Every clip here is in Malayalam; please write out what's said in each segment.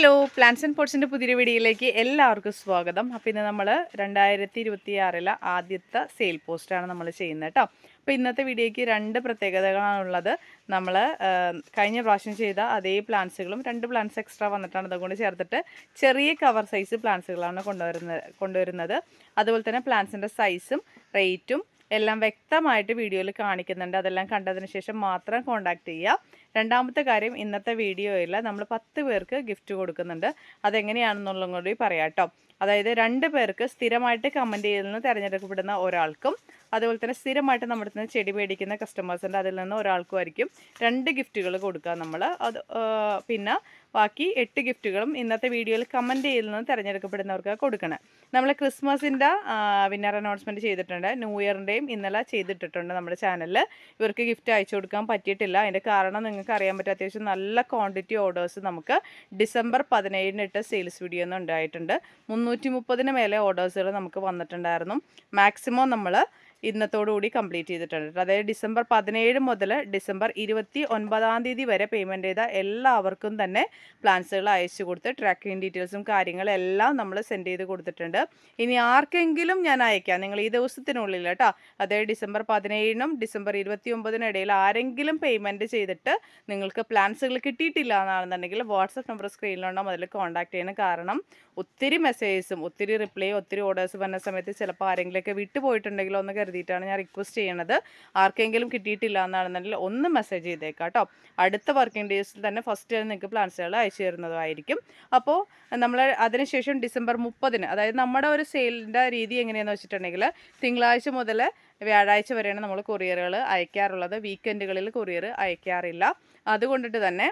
ഹലോ പ്ലാന്റ്സ് ആൻഡ് പോട്ട്സിന്റെ പുതിയ വീഡിയോയിലേക്ക് എല്ലാവർക്കും സ്വാഗതം. അപ്പോൾ ഇന്ന് നമ്മൾ രണ്ടായിരത്തി ഇരുപത്തി ആറിലെ ആദ്യത്തെ സെയിൽ പോസ്റ്റാണ് നമ്മൾ ചെയ്യുന്നത് കേട്ടോ. അപ്പോൾ ഇന്നത്തെ വീഡിയോയ്ക്ക് രണ്ട് പ്രത്യേകതകളാണുള്ളത് നമ്മൾ കഴിഞ്ഞ പ്രാവശ്യം ചെയ്ത അതേ പ്ലാന്റ്സുകളും രണ്ട് പ്ലാന്റ്സ് എക്സ്ട്രാ വന്നിട്ടാണ് അതുകൊണ്ട് ചേർത്തിട്ട് ചെറിയ കവർ സൈസ് പ്ലാന്റ്സുകളാണ് കൊണ്ടുവരുന്നത് കൊണ്ടുവരുന്നത്. അതുപോലെ തന്നെ പ്ലാന്റ്സിന്റെ സൈസും റേറ്റും എല്ലാം വ്യക്തമായിട്ട് വീഡിയോയിൽ കാണിക്കുന്നുണ്ട്. അതെല്ലാം കണ്ടതിന് ശേഷം മാത്രം കോൺടാക്റ്റ് ചെയ്യുക. രണ്ടാമത്തെ കാര്യം ഇന്നത്തെ വീഡിയോയിൽ നമ്മൾ പത്ത് പേർക്ക് ഗിഫ്റ്റ് കൊടുക്കുന്നുണ്ട്. അതെങ്ങനെയാണെന്നുള്ളതും കൂടി പറയാം കേട്ടോ. അതായത് രണ്ട് പേർക്ക് സ്ഥിരമായിട്ട് കമന്റ് ചെയ്തിൽ നിന്ന് തിരഞ്ഞെടുക്കപ്പെടുന്ന ഒരാൾക്കും അതുപോലെ തന്നെ സ്ഥിരമായിട്ട് നമ്മുടെ നിന്ന് ചെടി മേടിക്കുന്ന കസ്റ്റമേഴ്സിന്റെ അതിൽ നിന്ന് ഒരാൾക്കും ആയിരിക്കും രണ്ട് ഗിഫ്റ്റുകൾ കൊടുക്കുക നമ്മൾ അത് പിന്നെ ബാക്കി എട്ട് ഗിഫ്റ്റുകളും ഇന്നത്തെ വീഡിയോയിൽ കമന്റ് ചെയ്തിൽ നിന്ന് തിരഞ്ഞെടുക്കപ്പെടുന്നവർക്ക് കൊടുക്കണം. നമ്മൾ ക്രിസ്മസിന്റെ വിന്നർ അനൗൺസ്മെന്റ് ചെയ്തിട്ടുണ്ട്. ന്യൂ ഇയറിന്റെയും ഇന്നലെ ചെയ്തിട്ടിട്ടുണ്ട് നമ്മുടെ ചാനലിൽ ഇവർക്ക് ഗിഫ്റ്റ് അയച്ചു കൊടുക്കാൻ പറ്റിയിട്ടില്ല. അതിന്റെ കാരണം നിങ്ങൾക്ക് അറിയാൻ പറ്റും. അത്യാവശ്യം നല്ല ക്വാണ്ടിറ്റി ഓർഡേഴ്സ് നമുക്ക് ഡിസംബർ പതിനേഴിന് ഇട്ട സെയിൽസ് വീഡിയോ ഒന്നും ഉണ്ടായിട്ടുണ്ട്. മുന്നൂറ്റി മുപ്പതിന് മേലെ ഓർഡേഴ്സുകൾ നമുക്ക് വന്നിട്ടുണ്ടായിരുന്നു. മാക്സിമം നമ്മൾ ഇന്നത്തോടുകൂടി കംപ്ലീറ്റ് ചെയ്തിട്ടുണ്ട് അതായത് ഡിസംബർ പതിനേഴ് മുതൽ ഡിസംബർ ഇരുപത്തി ഒൻപതാം തീയതി വരെ പേയ്മെന്റ് ചെയ്ത എല്ലാവർക്കും തന്നെ പ്ലാൻസുകൾ അയച്ചു കൊടുത്ത് ട്രാക്കിംഗ് ഡീറ്റെയിൽസും കാര്യങ്ങളും എല്ലാം നമ്മൾ സെൻഡ് ചെയ്ത് കൊടുത്തിട്ടുണ്ട്. ഇനി ആർക്കെങ്കിലും ഞാൻ അയക്കാം. നിങ്ങൾ ഈ ദിവസത്തിനുള്ളിൽ കേട്ടോ. അതായത് ഡിസംബർ പതിനേഴിനും ഡിസംബർ ഇരുപത്തി ഒമ്പതിനും ഇടയിൽ ആരെങ്കിലും പേയ്മെന്റ് ചെയ്തിട്ട് നിങ്ങൾക്ക് പ്ലാൻസുകൾ കിട്ടിയിട്ടില്ല എന്നാണെന്നുണ്ടെങ്കിൽ വാട്സപ്പ് നമ്പർ സ്ക്രീനിലുണ്ടോ അതിൽ കോൺടാക്ട് ചെയ്യണം. കാരണം ഒത്തിരി മെസ്സേജസും ഒത്തിരി റിപ്ലൈ ഒത്തിരി ഓർഡേഴ്സ് വന്ന സമയത്ത് ചിലപ്പോൾ ആരെങ്കിലുമൊക്കെ വിട്ടുപോയിട്ടുണ്ടെങ്കിലോ എന്ന് കരുതിയിട്ടാണ് ഞാൻ റിക്വസ്റ്റ് ചെയ്യണത്. ആർക്കെങ്കിലും കിട്ടിയിട്ടില്ല എന്നാണെന്നുണ്ടെങ്കിൽ ഒന്ന് മെസ്സേജ് ചെയ്തേക്കാം കേട്ടോ. അടുത്ത വർക്കിംഗ് ഡേയ്സിൽ തന്നെ ഫസ്റ്റ് നിങ്ങൾക്ക് പ്ലാൻസുകൾ അയച്ചു തരുന്നതായിരിക്കും. അപ്പോൾ നമ്മൾ അതിനുശേഷം ഡിസംബർ മുപ്പതിന് അതായത് നമ്മുടെ ഒരു സെയിലിന്റെ രീതി എങ്ങനെയാണെന്ന് വെച്ചിട്ടുണ്ടെങ്കിൽ തിങ്കളാഴ്ച മുതൽ വ്യാഴാഴ്ച വരെയാണ് നമ്മൾ കൊറിയറുകൾ അയക്കാറുള്ളത്. വീക്കെൻഡുകളിൽ കൊറിയർ അയക്കാറില്ല. അതുകൊണ്ടിട്ട് തന്നെ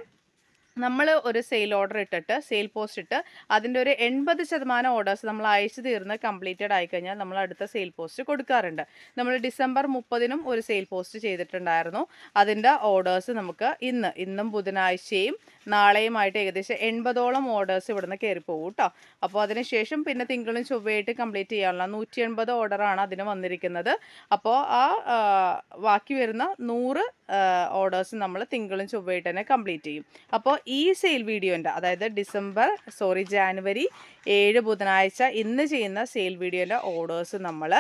നമ്മൾ ഒരു സെയിൽ ഓർഡർ ഇട്ടിട്ട് സെയിൽ പോസ്റ്റ് ഇട്ട് അതിന്റെ ഒരു എൺപത് ശതമാനം ഓർഡേഴ്സ് നമ്മൾ അയച്ചു തീർന്ന് കംപ്ലീറ്റഡ് ആയിക്കഴിഞ്ഞാൽ നമ്മൾ അടുത്ത സെയിൽ പോസ്റ്റ് കൊടുക്കാറുണ്ട്. നമ്മൾ ഡിസംബർ മുപ്പതിനും ഒരു സെയിൽ പോസ്റ്റ് ചെയ്തിട്ടുണ്ടായിരുന്നു. അതിന്റെ ഓർഡേഴ്സ് നമുക്ക് ഇന്ന് ഇന്നും ബുധനാഴ്ചയും നാളെയുമായിട്ട് ഏകദേശം എൺപതോളം ഓർഡേഴ്സ് ഇവിടുന്ന് കയറി പോകും കേട്ടോ. അപ്പോൾ അതിനുശേഷം പിന്നെ തിങ്കളും ചൊവ്വയായിട്ട് കംപ്ലീറ്റ് ചെയ്യാനുള്ള നൂറ്റി എൺപത് ഓർഡറാണ് അതിന് വന്നിരിക്കുന്നത്. അപ്പോൾ ആ, ബാക്കി വരുന്ന നൂറ് ഓർഡേഴ്സ് നമ്മൾ തിങ്കളും ചൊവ്വയായിട്ട് തന്നെ കംപ്ലീറ്റ് ചെയ്യും. അപ്പോൾ ഈ സെയിൽ വീഡിയോന്റെ അതായത് ഡിസംബർ സോറി ജാനുവരി ഏഴ് ബുധനാഴ്ച ഇന്ന് ചെയ്യുന്ന സെയിൽ വീഡിയോന്റെ ഓർഡേഴ്സ് നമ്മൾ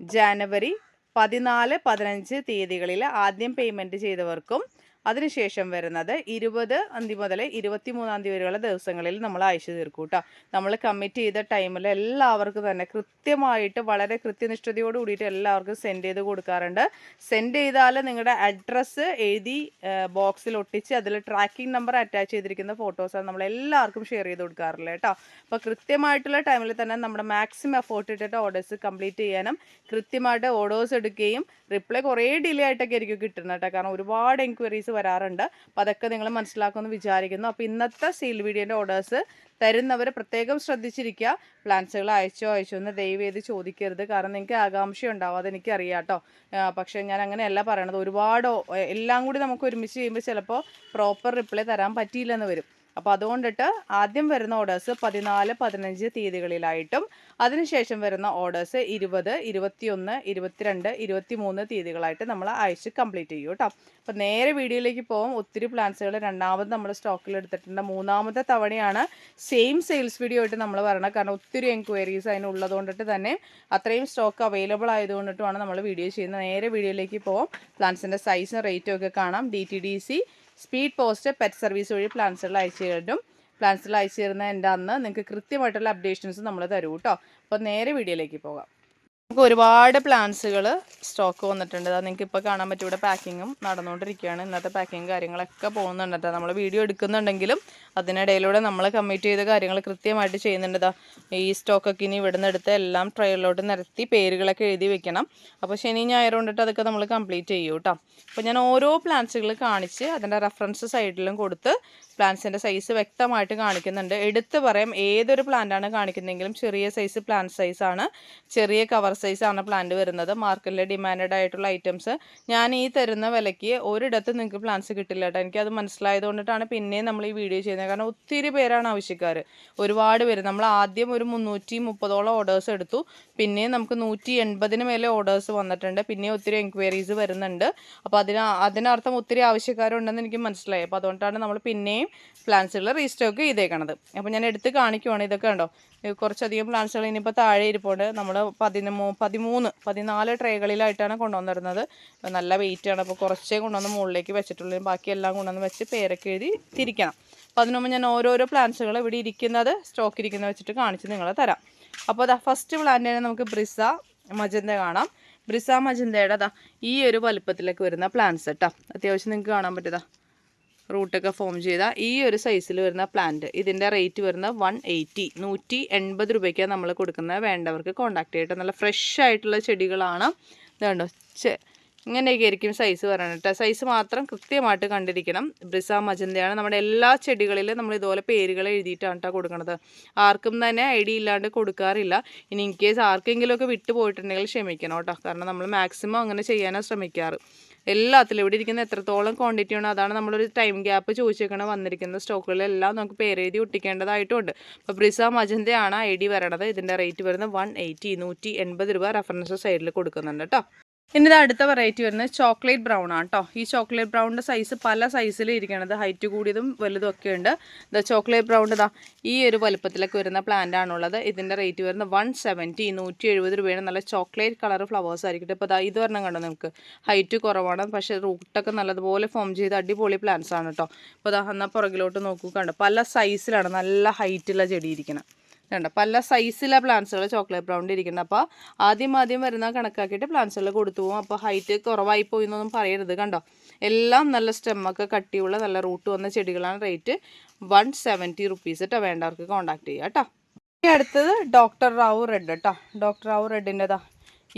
ജാനുവരി പതിനാല് പതിനഞ്ച് തീയതികളിൽ ആദ്യം പേയ്മെന്റ് ചെയ്തവർക്കും അതിനുശേഷം വരുന്നത് ഇരുപത് അന്തി മുതൽ ഇരുപത്തി മൂന്നാം തീയതി വരെയുള്ള ദിവസങ്ങളിൽ നമ്മൾ അയച്ചു തീർക്കും കേട്ടോ നമ്മൾ കമ്മിറ്റ് ചെയ്ത ടൈമിൽ എല്ലാവർക്കും തന്നെ കൃത്യമായിട്ട് വളരെ കൃത്യനിഷ്ഠതയോട് കൂടിയിട്ട് എല്ലാവർക്കും സെൻഡ് ചെയ്ത് കൊടുക്കാറുണ്ട്. സെൻഡ് ചെയ്താൽ നിങ്ങളുടെ അഡ്രസ്സ് എഴുതി ബോക്സിൽ ഒട്ടിച്ച് അതിൽ ട്രാക്കിംഗ് നമ്പർ അറ്റാച്ച് ചെയ്തിരിക്കുന്ന ഫോട്ടോസാണ് നമ്മൾ എല്ലാവർക്കും ഷെയർ ചെയ്ത് കൊടുക്കാറില്ല കേട്ടോ അപ്പോൾ കൃത്യമായിട്ടുള്ള ടൈമിൽ തന്നെ നമ്മുടെ മാക്സിമം എഫോർട്ട് ഇട്ടിട്ട് ഓർഡേഴ്സ് കംപ്ലീറ്റ് ചെയ്യാനും കൃത്യമായിട്ട് ഓർഡേഴ്സ് എടുക്കുകയും റിപ്ലൈ കുറേ ഡിലേ ആയിട്ടൊക്കെ ആയിരിക്കും കിട്ടുന്നത് കേട്ടോ കാരണം ഒരുപാട് എൻക്വയറീസ് വരാറുണ്ട്. അപ്പോൾ അതൊക്കെ നിങ്ങൾ മനസ്സിലാക്കുമെന്ന് വിചാരിക്കുന്നു. അപ്പോൾ ഇന്നത്തെ സീൽ വീഡിയോന്റെ ഓർഡേഴ്സ് തരുന്നവർ പ്രത്യേകം ശ്രദ്ധിച്ചിരിക്കുക. പ്ലാൻസുകൾ അയച്ചോ അയച്ചോ എന്ന് ദയവ് ചെയ്ത് ചോദിക്കരുത്. കാരണം നിങ്ങൾക്ക് ആകാംക്ഷ ഉണ്ടാവും. അതെനിക്ക് അറിയാം കേട്ടോ. പക്ഷേ ഞാൻ അങ്ങനെയല്ല പറയണത്. ഒരുപാട് എല്ലാം കൂടി നമുക്ക് ഒരുമിച്ച് ചെയ്യുമ്പോൾ ചിലപ്പോൾ പ്രോപ്പർ റിപ്ലൈ തരാൻ പറ്റിയില്ലെന്ന് വരും. അപ്പോൾ അതുകൊണ്ടിട്ട് ആദ്യം വരുന്ന ഓർഡേഴ്സ് പതിനാല് പതിനഞ്ച് തീയതികളിലായിട്ടും അതിനുശേഷം വരുന്ന ഓർഡേഴ്സ് ഇരുപത് ഇരുപത്തിയൊന്ന് ഇരുപത്തിരണ്ട് ഇരുപത്തി മൂന്ന് തീയതികളായിട്ട് നമ്മൾ അയച്ച് കംപ്ലീറ്റ് ചെയ്യും കേട്ടോ അപ്പോൾ നേരെ വീഡിയോയിലേക്ക് പോകും ഒത്തിരി പ്ലാൻസുകൾ രണ്ടാമത് നമ്മൾ സ്റ്റോക്കിൽ എടുത്തിട്ടുണ്ട്. മൂന്നാമത്തെ തവണയാണ് സെയിം സെയിൽസ് വീഡിയോ ആയിട്ട് നമ്മൾ പറയണം കാരണം ഒത്തിരി എൻക്വയറീസ് അതിനുള്ളത് കൊണ്ടിട്ട് തന്നെ അത്രയും സ്റ്റോക്ക് അവൈലബിൾ ആയതുകൊണ്ടിട്ടുമാണ് നമ്മൾ വീഡിയോ ചെയ്യുന്നത്. നേരെ വീഡിയോയിലേക്ക് പോകും പ്ലാൻസിന്റെ സൈസും റേറ്റും ഒക്കെ കാണാം. D T D C speed post pet service വഴി പ്ലാൻസുകൾ അയച്ചു തരും പ്ലാൻസുകൾ അയച്ചു തരുന്ന എന്റെ അന്ന് നിങ്ങൾക്ക് കൃത്യമായിട്ടുള്ള അപ്ഡേഷൻസ് നമ്മൾ തരൂ കേട്ടോ അപ്പോൾ നേരെ വീഡിയോയിലേക്ക് പോകാം. നമുക്ക് ഒരുപാട് പ്ലാന്റ്സുകൾ സ്റ്റോക്ക് വന്നിട്ടുണ്ട്. അത് നിങ്ങൾക്ക് ഇപ്പോൾ കാണാൻ പറ്റും. ഇവിടെ പാക്കിങ്ങും നടന്നുകൊണ്ടിരിക്കുകയാണ്. ഇന്നത്തെ പാക്കിങ് കാര്യങ്ങളൊക്കെ പോകുന്നുണ്ട് നമ്മൾ വീഡിയോ എടുക്കുന്നുണ്ടെങ്കിലും അതിനിടയിലൂടെ നമ്മൾ കമ്മിറ്റ് ചെയ്ത കാര്യങ്ങൾ കൃത്യമായിട്ട് ചെയ്യുന്നുണ്ട്. ഈ സ്റ്റോക്കൊക്കെ ഇനി ഇവിടുന്ന് എടുത്ത് എല്ലാം ട്രെയിലോട്ട് നിരത്തി പേരുകളൊക്കെ എഴുതി വെക്കണം. അപ്പോൾ ശനി ഞായർ കൊണ്ടിട്ട് അതൊക്കെ നമ്മൾ കംപ്ലീറ്റ് ചെയ്യും കേട്ടോ. അപ്പോൾ ഞാൻ ഓരോ പ്ലാന്റ്സുകൾ കാണിച്ച് അതിന്റെ റെഫറൻസ് സൈഡിലും കൊടുത്ത് പ്ലാന്റ്സിന്റെ സൈസ് വ്യക്തമായിട്ട് കാണിക്കുന്നുണ്ട്. എടുത്ത് പറയാം ഏതൊരു പ്ലാന്റാണ് കാണിക്കുന്നതെങ്കിലും ചെറിയ സൈസ് പ്ലാന്റ് സൈസാണ് ചെറിയ കവർ സൈസാണ് പ്ലാന്റ് വരുന്നത്. മാർക്കറ്റിൽ ഡിമാൻഡഡ് ആയിട്ടുള്ള ഐറ്റംസ് ഞാൻ ഈ തരുന്ന വിലയ്ക്ക് ഒരിടത്ത് നിങ്ങൾക്ക് പ്ലാന്റ്സ് കിട്ടില്ല കേട്ടോ. എനിക്കത് മനസ്സിലായത് കൊണ്ടിട്ടാണ് പിന്നെയും നമ്മൾ ഈ വീഡിയോ ചെയ്യുന്നത്. കാരണം ഒത്തിരി പേരാണ് ആവശ്യക്കാർ ഒരുപാട് പേര്. നമ്മൾ ആദ്യം ഒരു മുന്നൂറ്റി മുപ്പതോളം ഓർഡേഴ്സ് എടുത്തു. പിന്നെ നമുക്ക് നൂറ്റി എൺപതിന് മേലെ ഓർഡേഴ്സ് വന്നിട്ടുണ്ട്. പിന്നെ ഒത്തിരി എൻക്വയറീസ് വരുന്നുണ്ട്. അപ്പോൾ അതിന് അതിനർത്ഥം ഒത്തിരി ആവശ്യക്കാരുണ്ടെന്ന് എനിക്ക് മനസ്സിലായി. അപ്പോൾ അതുകൊണ്ടാണ് നമ്മൾ പിന്നെയും പ്ലാന്റ്സുകൾ റീസ്റ്റോക്ക് ചെയ്തേക്കണത്. അപ്പോൾ ഞാൻ എടുത്ത് കാണിക്കുവാണ് ഇതൊക്കെ കണ്ടോ? കുറച്ചധികം പ്ലാന്റ്സുകൾ ഇനിയിപ്പോൾ താഴെ ഇരിപ്പുണ്ട്. നമ്മൾ പതിമൂ പതിമൂന്ന് പതിനാല് ട്രേകളിലായിട്ടാണ് കൊണ്ടുവന്നിരുന്നത്. നല്ല വെയിറ്റ് ആണ്. അപ്പോൾ കുറച്ചേ കൊണ്ടുവന്ന് മുകളിലേക്ക് വെച്ചിട്ടുള്ളൂ. ബാക്കിയെല്ലാം കൊണ്ടുവന്ന് വെച്ച് പേരൊക്കെ എഴുതി തിരിക്കണം. അപ്പോൾ അതിനു മുമ്പ് ഞാൻ ഓരോരോ പ്ലാന്റ്സുകൾ ഇവിടെ ഇരിക്കുന്നത് സ്റ്റോക്ക് ഇരിക്കുന്നത് വെച്ചിട്ട് കാണിച്ച് നിങ്ങളെ തരാം. അപ്പോൾ അതാ ഫസ്റ്റ് പ്ലാന്റ് തന്നെ നമുക്ക് ബ്രിസ മജന്ത കാണാം. ബ്രിസ മജന്തയുടെ അതാ ഈ ഒരു വലുപ്പത്തിലേക്ക് വരുന്ന പ്ലാന്റ്സ് കേട്ടോ അത്യാവശ്യം നിങ്ങൾക്ക് കാണാൻ പറ്റുതാ റൂട്ടൊക്കെ ഫോം ചെയ്ത ഈ ഒരു സൈസിൽ വരുന്ന പ്ലാന്റ് ഇതിന്റെ റേറ്റ് വരുന്ന വൺ എയ്റ്റി നൂറ്റി എൺപത് രൂപയ്ക്കാണ് നമ്മൾ കൊടുക്കുന്നത് വേണ്ടവർക്ക് കോൺടാക്ട് ചെയ്യട്ടെ. നല്ല ഫ്രഷ് ആയിട്ടുള്ള ചെടികളാണ്. ഇതുണ്ടോ? ഇങ്ങനെയൊക്കെ ആയിരിക്കും സൈസ് പറയണം കേട്ടോ സൈസ് മാത്രം കൃത്യമായിട്ട് കണ്ടിരിക്കണം. ബ്രിസ മജന്തയാണ്. നമ്മുടെ എല്ലാ ചെടികളിലും നമ്മൾ ഇതുപോലെ പേരുകൾ എഴുതിയിട്ടാണ് കേട്ടോ കൊടുക്കുന്നത് ആർക്കും തന്നെ ഐഡിയ ഇല്ലാണ്ട് കൊടുക്കാറില്ല. ഇനി ഇൻ കേസ് ആർക്കെങ്കിലുമൊക്കെ വിട്ടു പോയിട്ടുണ്ടെങ്കിൽ ക്ഷമിക്കണം കേട്ടോ കാരണം നമ്മൾ മാക്സിമം അങ്ങനെ ചെയ്യാനാണ് ശ്രമിക്കാറ്. എല്ലാത്തിലും ഇവിടെ ഇരിക്കുന്ന എത്രത്തോളം ക്വാണ്ടിറ്റി ഉണ്ടോ അതാണ് നമ്മളൊരു ടൈം ഗ്യാപ്പ് ചോദിച്ചേക്കണ വന്നിരിക്കുന്ന സ്റ്റോക്കുകളിലെല്ലാം നമുക്ക് പേരെഴുതി ഒട്ടിക്കേണ്ടതായിട്ടുണ്ട്. അപ്പോൾ ബ്രിസ മജന്തയാണ് ഐ ഡി വരണത്. ഇതിന്റെ റേറ്റ് വരുന്നത് വൺ എയ്റ്റി നൂറ്റി എൺപത് രൂപ റെഫറൻസ് സൈഡിൽ കൊടുക്കുന്നുണ്ട് കേട്ടോ ഇനി ഇത് അടുത്ത വെറൈറ്റി വരുന്നത് ചോക്ലേറ്റ് ബ്രൗൺ ആണ് കേട്ടോ ഈ ചോക്ലേറ്റ് ബ്രൗണിന്റെ സൈസ് പല സൈസിലും ഇരിക്കണത് ഹൈറ്റ് കൂടിയതും വലുതും ഒക്കെ ഉണ്ട്. ഇത് ചോക്ലേറ്റ് ബ്രൗൺ ഇതാ ഈ ഒരു വലുപ്പത്തിലൊക്കെ വരുന്ന പ്ലാന്റ് ആണുള്ളത്. ഇതിന്റെ റേറ്റ് വരുന്നത് വൺ സെവന്റി നൂറ്റി എഴുപത് രൂപയാണ്. നല്ല ചോക്ലേറ്റ് കളർ ഫ്ലവേഴ്സ് ആയിരിക്കും ഇപ്പോൾ ഇതാ ഇത് വരണം കണ്ടോ നിങ്ങൾക്ക് ഹൈറ്റ് കുറവാണ്. പക്ഷേ റൂട്ടൊക്കെ നല്ലതുപോലെ ഫോം ചെയ്ത് അടിപൊളി പ്ലാന്റ്സ് ആണ് കേട്ടോ അപ്പോൾ ഇതാ എന്നാൽ പുറകിലോട്ട് നോക്കൂ കണ്ടോ? പല സൈസിലാണ് നല്ല ഹൈറ്റുള്ള ചെടി ഇരിക്കുന്നത് കണ്ടോ? പല സൈസിലെ പ്ലാന്റ്സുകൾ ചോക്ലേറ്റ് ബ്രൗണിൽ ഇരിക്കുന്നത് അപ്പോൾ ആദ്യം ആദ്യം വരുന്ന കണക്കാക്കിയിട്ട് പ്ലാന്റ്സുകൾ കൊടുത്തു പോകും. അപ്പോൾ ഹൈറ്റ് കുറവായി പോയി എന്നൊന്നും പറയരുത് കണ്ടോ? എല്ലാം നല്ല സ്റ്റെമ്മൊക്കെ കട്ടിയുള്ള നല്ല റൂട്ട് വന്ന ചെടികളാണ് റേറ്റ് വൺ സെവന്റി റുപ്പീസ് കേട്ടോ വേണ്ടവർക്ക് കോൺടാക്ട് ചെയ്യുക കേട്ടോ. ഇനി അടുത്തത് ഡോക്ടർ റാവു റെഡ് കേട്ടോ ഡോക്ടർ റാവു റെഡിന്റെതാ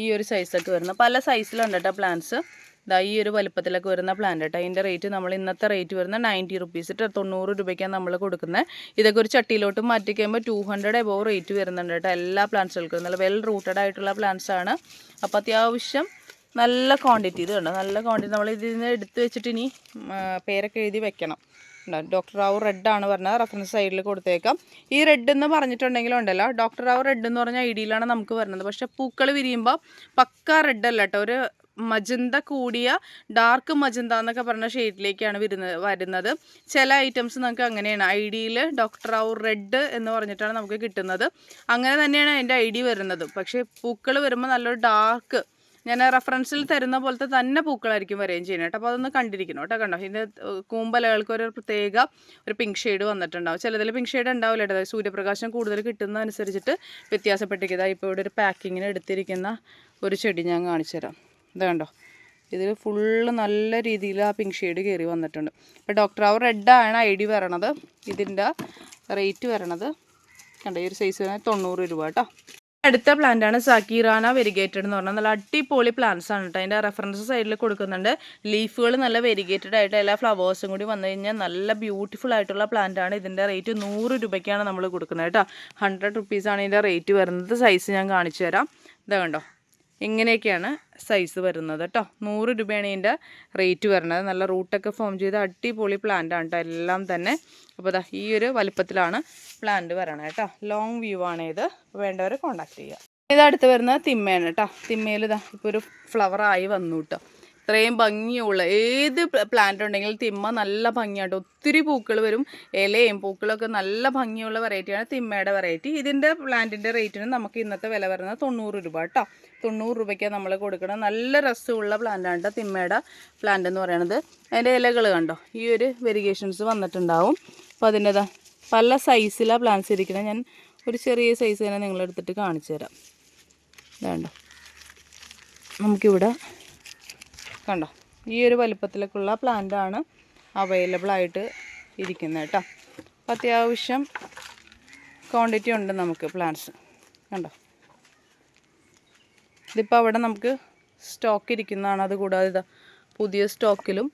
ഈ ഒരു സൈസൊക്കെ വരുന്നത്. പല സൈസിലുണ്ട് കേട്ടോ പ്ലാന്റ്സ് ഇതാ ഈ ഒരു വലുപ്പത്തിലൊക്കെ വരുന്ന പ്ലാന്റ് കേട്ടോ അതിന്റെ റേറ്റ് നമ്മൾ ഇന്നത്തെ റേറ്റ് വരുന്ന നയന്റി റുപ്പീസ് തൊണ്ണൂറ് രൂപയ്ക്കാണ് നമ്മൾ കൊടുക്കുന്നത് ഇതൊക്കെ ഒരു ചട്ടിയിലോട്ട് മാറ്റി കഴിയുമ്പോൾ ടു ഹൺഡ്രഡ് എബോവ് റേറ്റ് വരുന്നുണ്ട് കേട്ടോ എല്ലാ പ്ലാന്റ്സുകൾക്കും നല്ല വെൽ റൂട്ടഡ് ആയിട്ടുള്ള പ്ലാന്റ്സ് ആണ്. അപ്പോൾ അത്യാവശ്യം നല്ല ക്വാണ്ടിറ്റി ഇത് കണ്ടോ? നല്ല ക്വാണ്ടിറ്റി നമ്മൾ ഇതിൽ നിന്ന് എടുത്ത് വെച്ചിട്ട് ഇനി പേരൊക്കെ എഴുതി വെക്കണം. ഡോക്ടർ റാവു റെഡ് ആണ് പറഞ്ഞത്. റെഫറൻസ് സൈഡിൽ കൊടുത്തേക്കാം. ഈ റെഡ് എന്ന് പറഞ്ഞിട്ടുണ്ടെങ്കിലും ഉണ്ടല്ലോ. ഡോക്ടർ റാവു റെഡ് എന്ന് പറഞ്ഞ ഐഡിയിലാണ് നമുക്ക് വരുന്നത്. പക്ഷേ പൂക്കൾ വിരിയുമ്പോൾ പക്ക റെഡ് അല്ല കേട്ടോ ഒരു മജന്ത കൂടിയ ഡാർക്ക് മജന്ത എന്നൊക്കെ പറഞ്ഞ ഷെയ്ഡിലേക്കാണ് വരുന്നത് വരുന്നത്. ചില ഐറ്റംസ് നമുക്ക് അങ്ങനെയാണ്. ഐ ഡിയിൽ ഡോക്ടർ ഔ റെഡ് എന്ന് പറഞ്ഞിട്ടാണ് നമുക്ക് കിട്ടുന്നത്. അങ്ങനെ തന്നെയാണ് അതിന്റെ ഐ ഡി വരുന്നത്. പക്ഷേ പൂക്കൾ വരുമ്പോൾ നല്ലൊരു ഡാർക്ക് ഞാൻ റെഫറൻസിൽ തരുന്ന പോലത്തെ തന്നെ പൂക്കളായിരിക്കും വരെയും ചെയ്യുന്നത് കേട്ടോ. അപ്പോൾ അതൊന്ന് കണ്ടിരിക്കണം കേട്ടോ. കണ്ടോ? ഇതിന്റെ കൂമ്പലകൾക്ക് ഒരു പ്രത്യേക ഒരു പിങ്ക് ഷെയ്ഡ് വന്നിട്ടുണ്ടാവും. ചിലതിൽ പിങ്ക് ഷെയ്ഡ് ഉണ്ടാവില്ല കേട്ടോ. സൂര്യപ്രകാശം കൂടുതൽ കിട്ടുന്നതനുസരിച്ചിട്ട് വ്യത്യാസപ്പെട്ടിരിക്കുക ഇപ്പോൾ ഇവിടെ ഒരു പാക്കിങ്ങിന് എടുത്തിരിക്കുന്ന ഒരു ചെടി ഞാൻ കാണിച്ചു തരാം ഇത് കണ്ടോ? ഇതിൽ ഫുള്ള് നല്ല രീതിയിൽ ആ പിങ്ക് ഷെയ്ഡ് കയറി വന്നിട്ടുണ്ട്. അപ്പോൾ ഡോക്ടർ അവർ റെഡാണ് ഐ ഡി വരണത്. ഇതിന്റെ റേറ്റ് വരണത് കണ്ടോ? ഈ ഒരു സൈസ് വരുന്നത് തൊണ്ണൂറ് രൂപ കേട്ടോ. അടുത്ത പ്ലാന്റ് ആണ് സാക്കീറാന വെരിഗേറ്റഡ് എന്ന് പറഞ്ഞാൽ നല്ല അടിപൊളി പ്ലാന്റ്സ് ആണ് കേട്ടോ. അതിന്റെ റെഫറൻസ് സൈഡിൽ കൊടുക്കുന്നുണ്ട്. ലീഫുകൾ നല്ല വെരിഗേറ്റഡ് ആയിട്ട് എല്ലാ ഫ്ലവേഴ്സും കൂടി വന്നു കഴിഞ്ഞാൽ നല്ല ബ്യൂട്ടിഫുൾ ആയിട്ടുള്ള പ്ലാന്റ് ആണ്. ഇതിന്റെ റേറ്റ് നൂറ് രൂപയ്ക്കാണ് നമ്മൾ കൊടുക്കുന്നത് കേട്ടോ. ഹൺഡ്രഡ് റുപ്പീസാണ് ഇതിന്റെ റേറ്റ് വരുന്നത്. സൈസ് ഞാൻ കാണിച്ചു തരാം. ഇതാ കണ്ടോ? ഇങ്ങനെയൊക്കെയാണ് സൈസ് വരുന്നത് കേട്ടോ നൂറ് രൂപയാണ് ഇതിന്റെ റേറ്റ് വരുന്നത്. നല്ല റൂട്ടൊക്കെ ഫോം ചെയ്ത അടിപൊളി പ്ലാന്റ് ആണ് കേട്ടോ എല്ലാം തന്നെ. അപ്പോൾ ദാ ഈ ഒരു വലിപ്പത്തിലാണ് പ്ലാന്റ് വരണത് കേട്ടോ ലോങ് വ്യൂ ആണ് ഇത്. വേണ്ടവർ കോൺടാക്ട് ചെയ്യുക ഇത് അടുത്ത് വരുന്നത് തിമ്മയാണ് കേട്ടോ തിമ്മയിൽ ഇതാ ഇപ്പോൾ ഒരു ഫ്ലവർ ആയി വന്നു കേട്ടോ ഇത്രയും ഭംഗിയുള്ള ഏത് പ്ലാന്റ് ഉണ്ടെങ്കിലും തിമ്മ നല്ല ഭംഗിയായിട്ട് ഒത്തിരി പൂക്കൾ വരും. ഇലയും പൂക്കളൊക്കെ നല്ല ഭംഗിയുള്ള വെറൈറ്റിയാണ് തിമ്മയുടെ വെറൈറ്റി ഇതിന്റെ പ്ലാന്റിന്റെ റേറ്റിന് നമുക്ക് ഇന്നത്തെ വില വരുന്നത് തൊണ്ണൂറ് രൂപ കേട്ടോ തൊണ്ണൂറ് രൂപയ്ക്കാണ് നമ്മൾ കൊടുക്കണം. നല്ല രസമുള്ള പ്ലാന്റാണ് കേട്ടോ തിമ്മയുടെ പ്ലാന്റ് എന്ന് പറയുന്നത് അതിന്റെ ഇലകൾ കണ്ടോ? ഈ ഒരു വെരിഗേഷൻസ് വന്നിട്ടുണ്ടാവും. അപ്പോൾ അതിന്റെതാ പല സൈസിലാണ് പ്ലാന്റ്സ് ഇരിക്കുന്നത് ഞാൻ ഒരു ചെറിയ സൈസ് തന്നെ നിങ്ങളെടുത്തിട്ട് കാണിച്ചു തരാം. ഇതാണ്ടോ. നമുക്കിവിടെ കണ്ടോ? ഈ ഒരു വലിപ്പത്തിലേക്കുള്ള പ്ലാന്റ് ആണ് അവൈലബിൾ ആയിട്ട് ഇരിക്കുന്നത് കേട്ടോ അത്യാവശ്യം ക്വാണ്ടിറ്റി ഉണ്ട് നമുക്ക് പ്ലാന്റ്സ് കണ്ടോ? ഇതിപ്പോൾ അവിടെ നമുക്ക് സ്റ്റോക്ക് ഇരിക്കുന്നതാണ്. അത് കൂടാതെ ഇതാ പുതിയ സ്റ്റോക്കിലും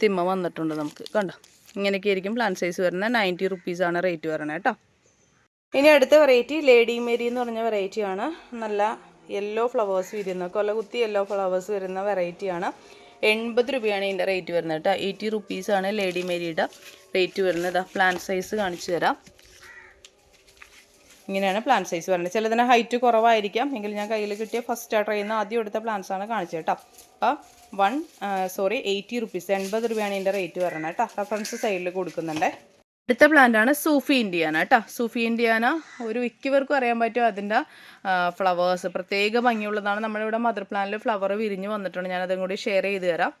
തിമ്മ വന്നിട്ടുണ്ട് നമുക്ക്. കണ്ടോ? ഇങ്ങനെയൊക്കെ ആയിരിക്കും പ്ലാൻ സൈസ് വരുന്നത്. നയന്റി റുപ്പീസാണ് റേറ്റ് വരുന്നത് കേട്ടോ. ഇനി അടുത്ത വെറൈറ്റി ലേഡി മേരി എന്ന് പറഞ്ഞ വെറൈറ്റിയാണ് നല്ല യെല്ലോ ഫ്ലവേഴ്സ് വരുന്ന കൊലകുത്തി യെല്ലോ ഫ്ലവേഴ്സ് വരുന്ന വെറൈറ്റിയാണ് എൺപത് രൂപയാണ് ഇതിന്റെ റേറ്റ് വരുന്നത് കേട്ടോ. എയ്റ്റി റുപ്പീസാണ് ലേഡി മേരിയുടെ റേറ്റ് വരുന്നത്. പ്ലാൻ സൈസ് കാണിച്ചു തരാം. ഇങ്ങനെയാണ് പ്ലാന്റ് സൈസ് വരുന്നത് ചിലതിന് ഹൈറ്റ് കുറവായിരിക്കാം. എങ്കിൽ ഞാൻ കയ്യിൽ കിട്ടിയ ഫസ്റ്റ് ട്രൈ ചെയ്യുന്ന ആദ്യം എടുത്ത പ്ലാന്റ്സാണ് കാണിച്ചത് കേട്ടോ. അപ്പോൾ വൺ സോറി എയ്റ്റി റുപ്പീസ് എൺപത് രൂപയാണ് ഇതിന്റെ റേറ്റ് വരുന്നത് കേട്ടോ. റെഫറൻസ് സൈഡിൽ കൊടുക്കുന്നുണ്ട്. അടുത്ത പ്ലാന്റ് ആണ് സൂഫി ഇന്ത്യാന കേട്ടോ. സൂഫി ഇന്ത്യാന ഒരു വിക്കിവർക്കും അറിയാൻ പറ്റും അതിന്റെ ഫ്ലവേഴ്സ് പ്രത്യേക ഭംഗിയുള്ളതാണ്. നമ്മളിവിടെ മദർ പ്ലാന്റിൽ ഫ്ലവർ വിരിഞ്ഞ് വന്നിട്ടുണ്ട്. ഞാനതും കൂടി ഷെയർ ചെയ്ത് തരാം.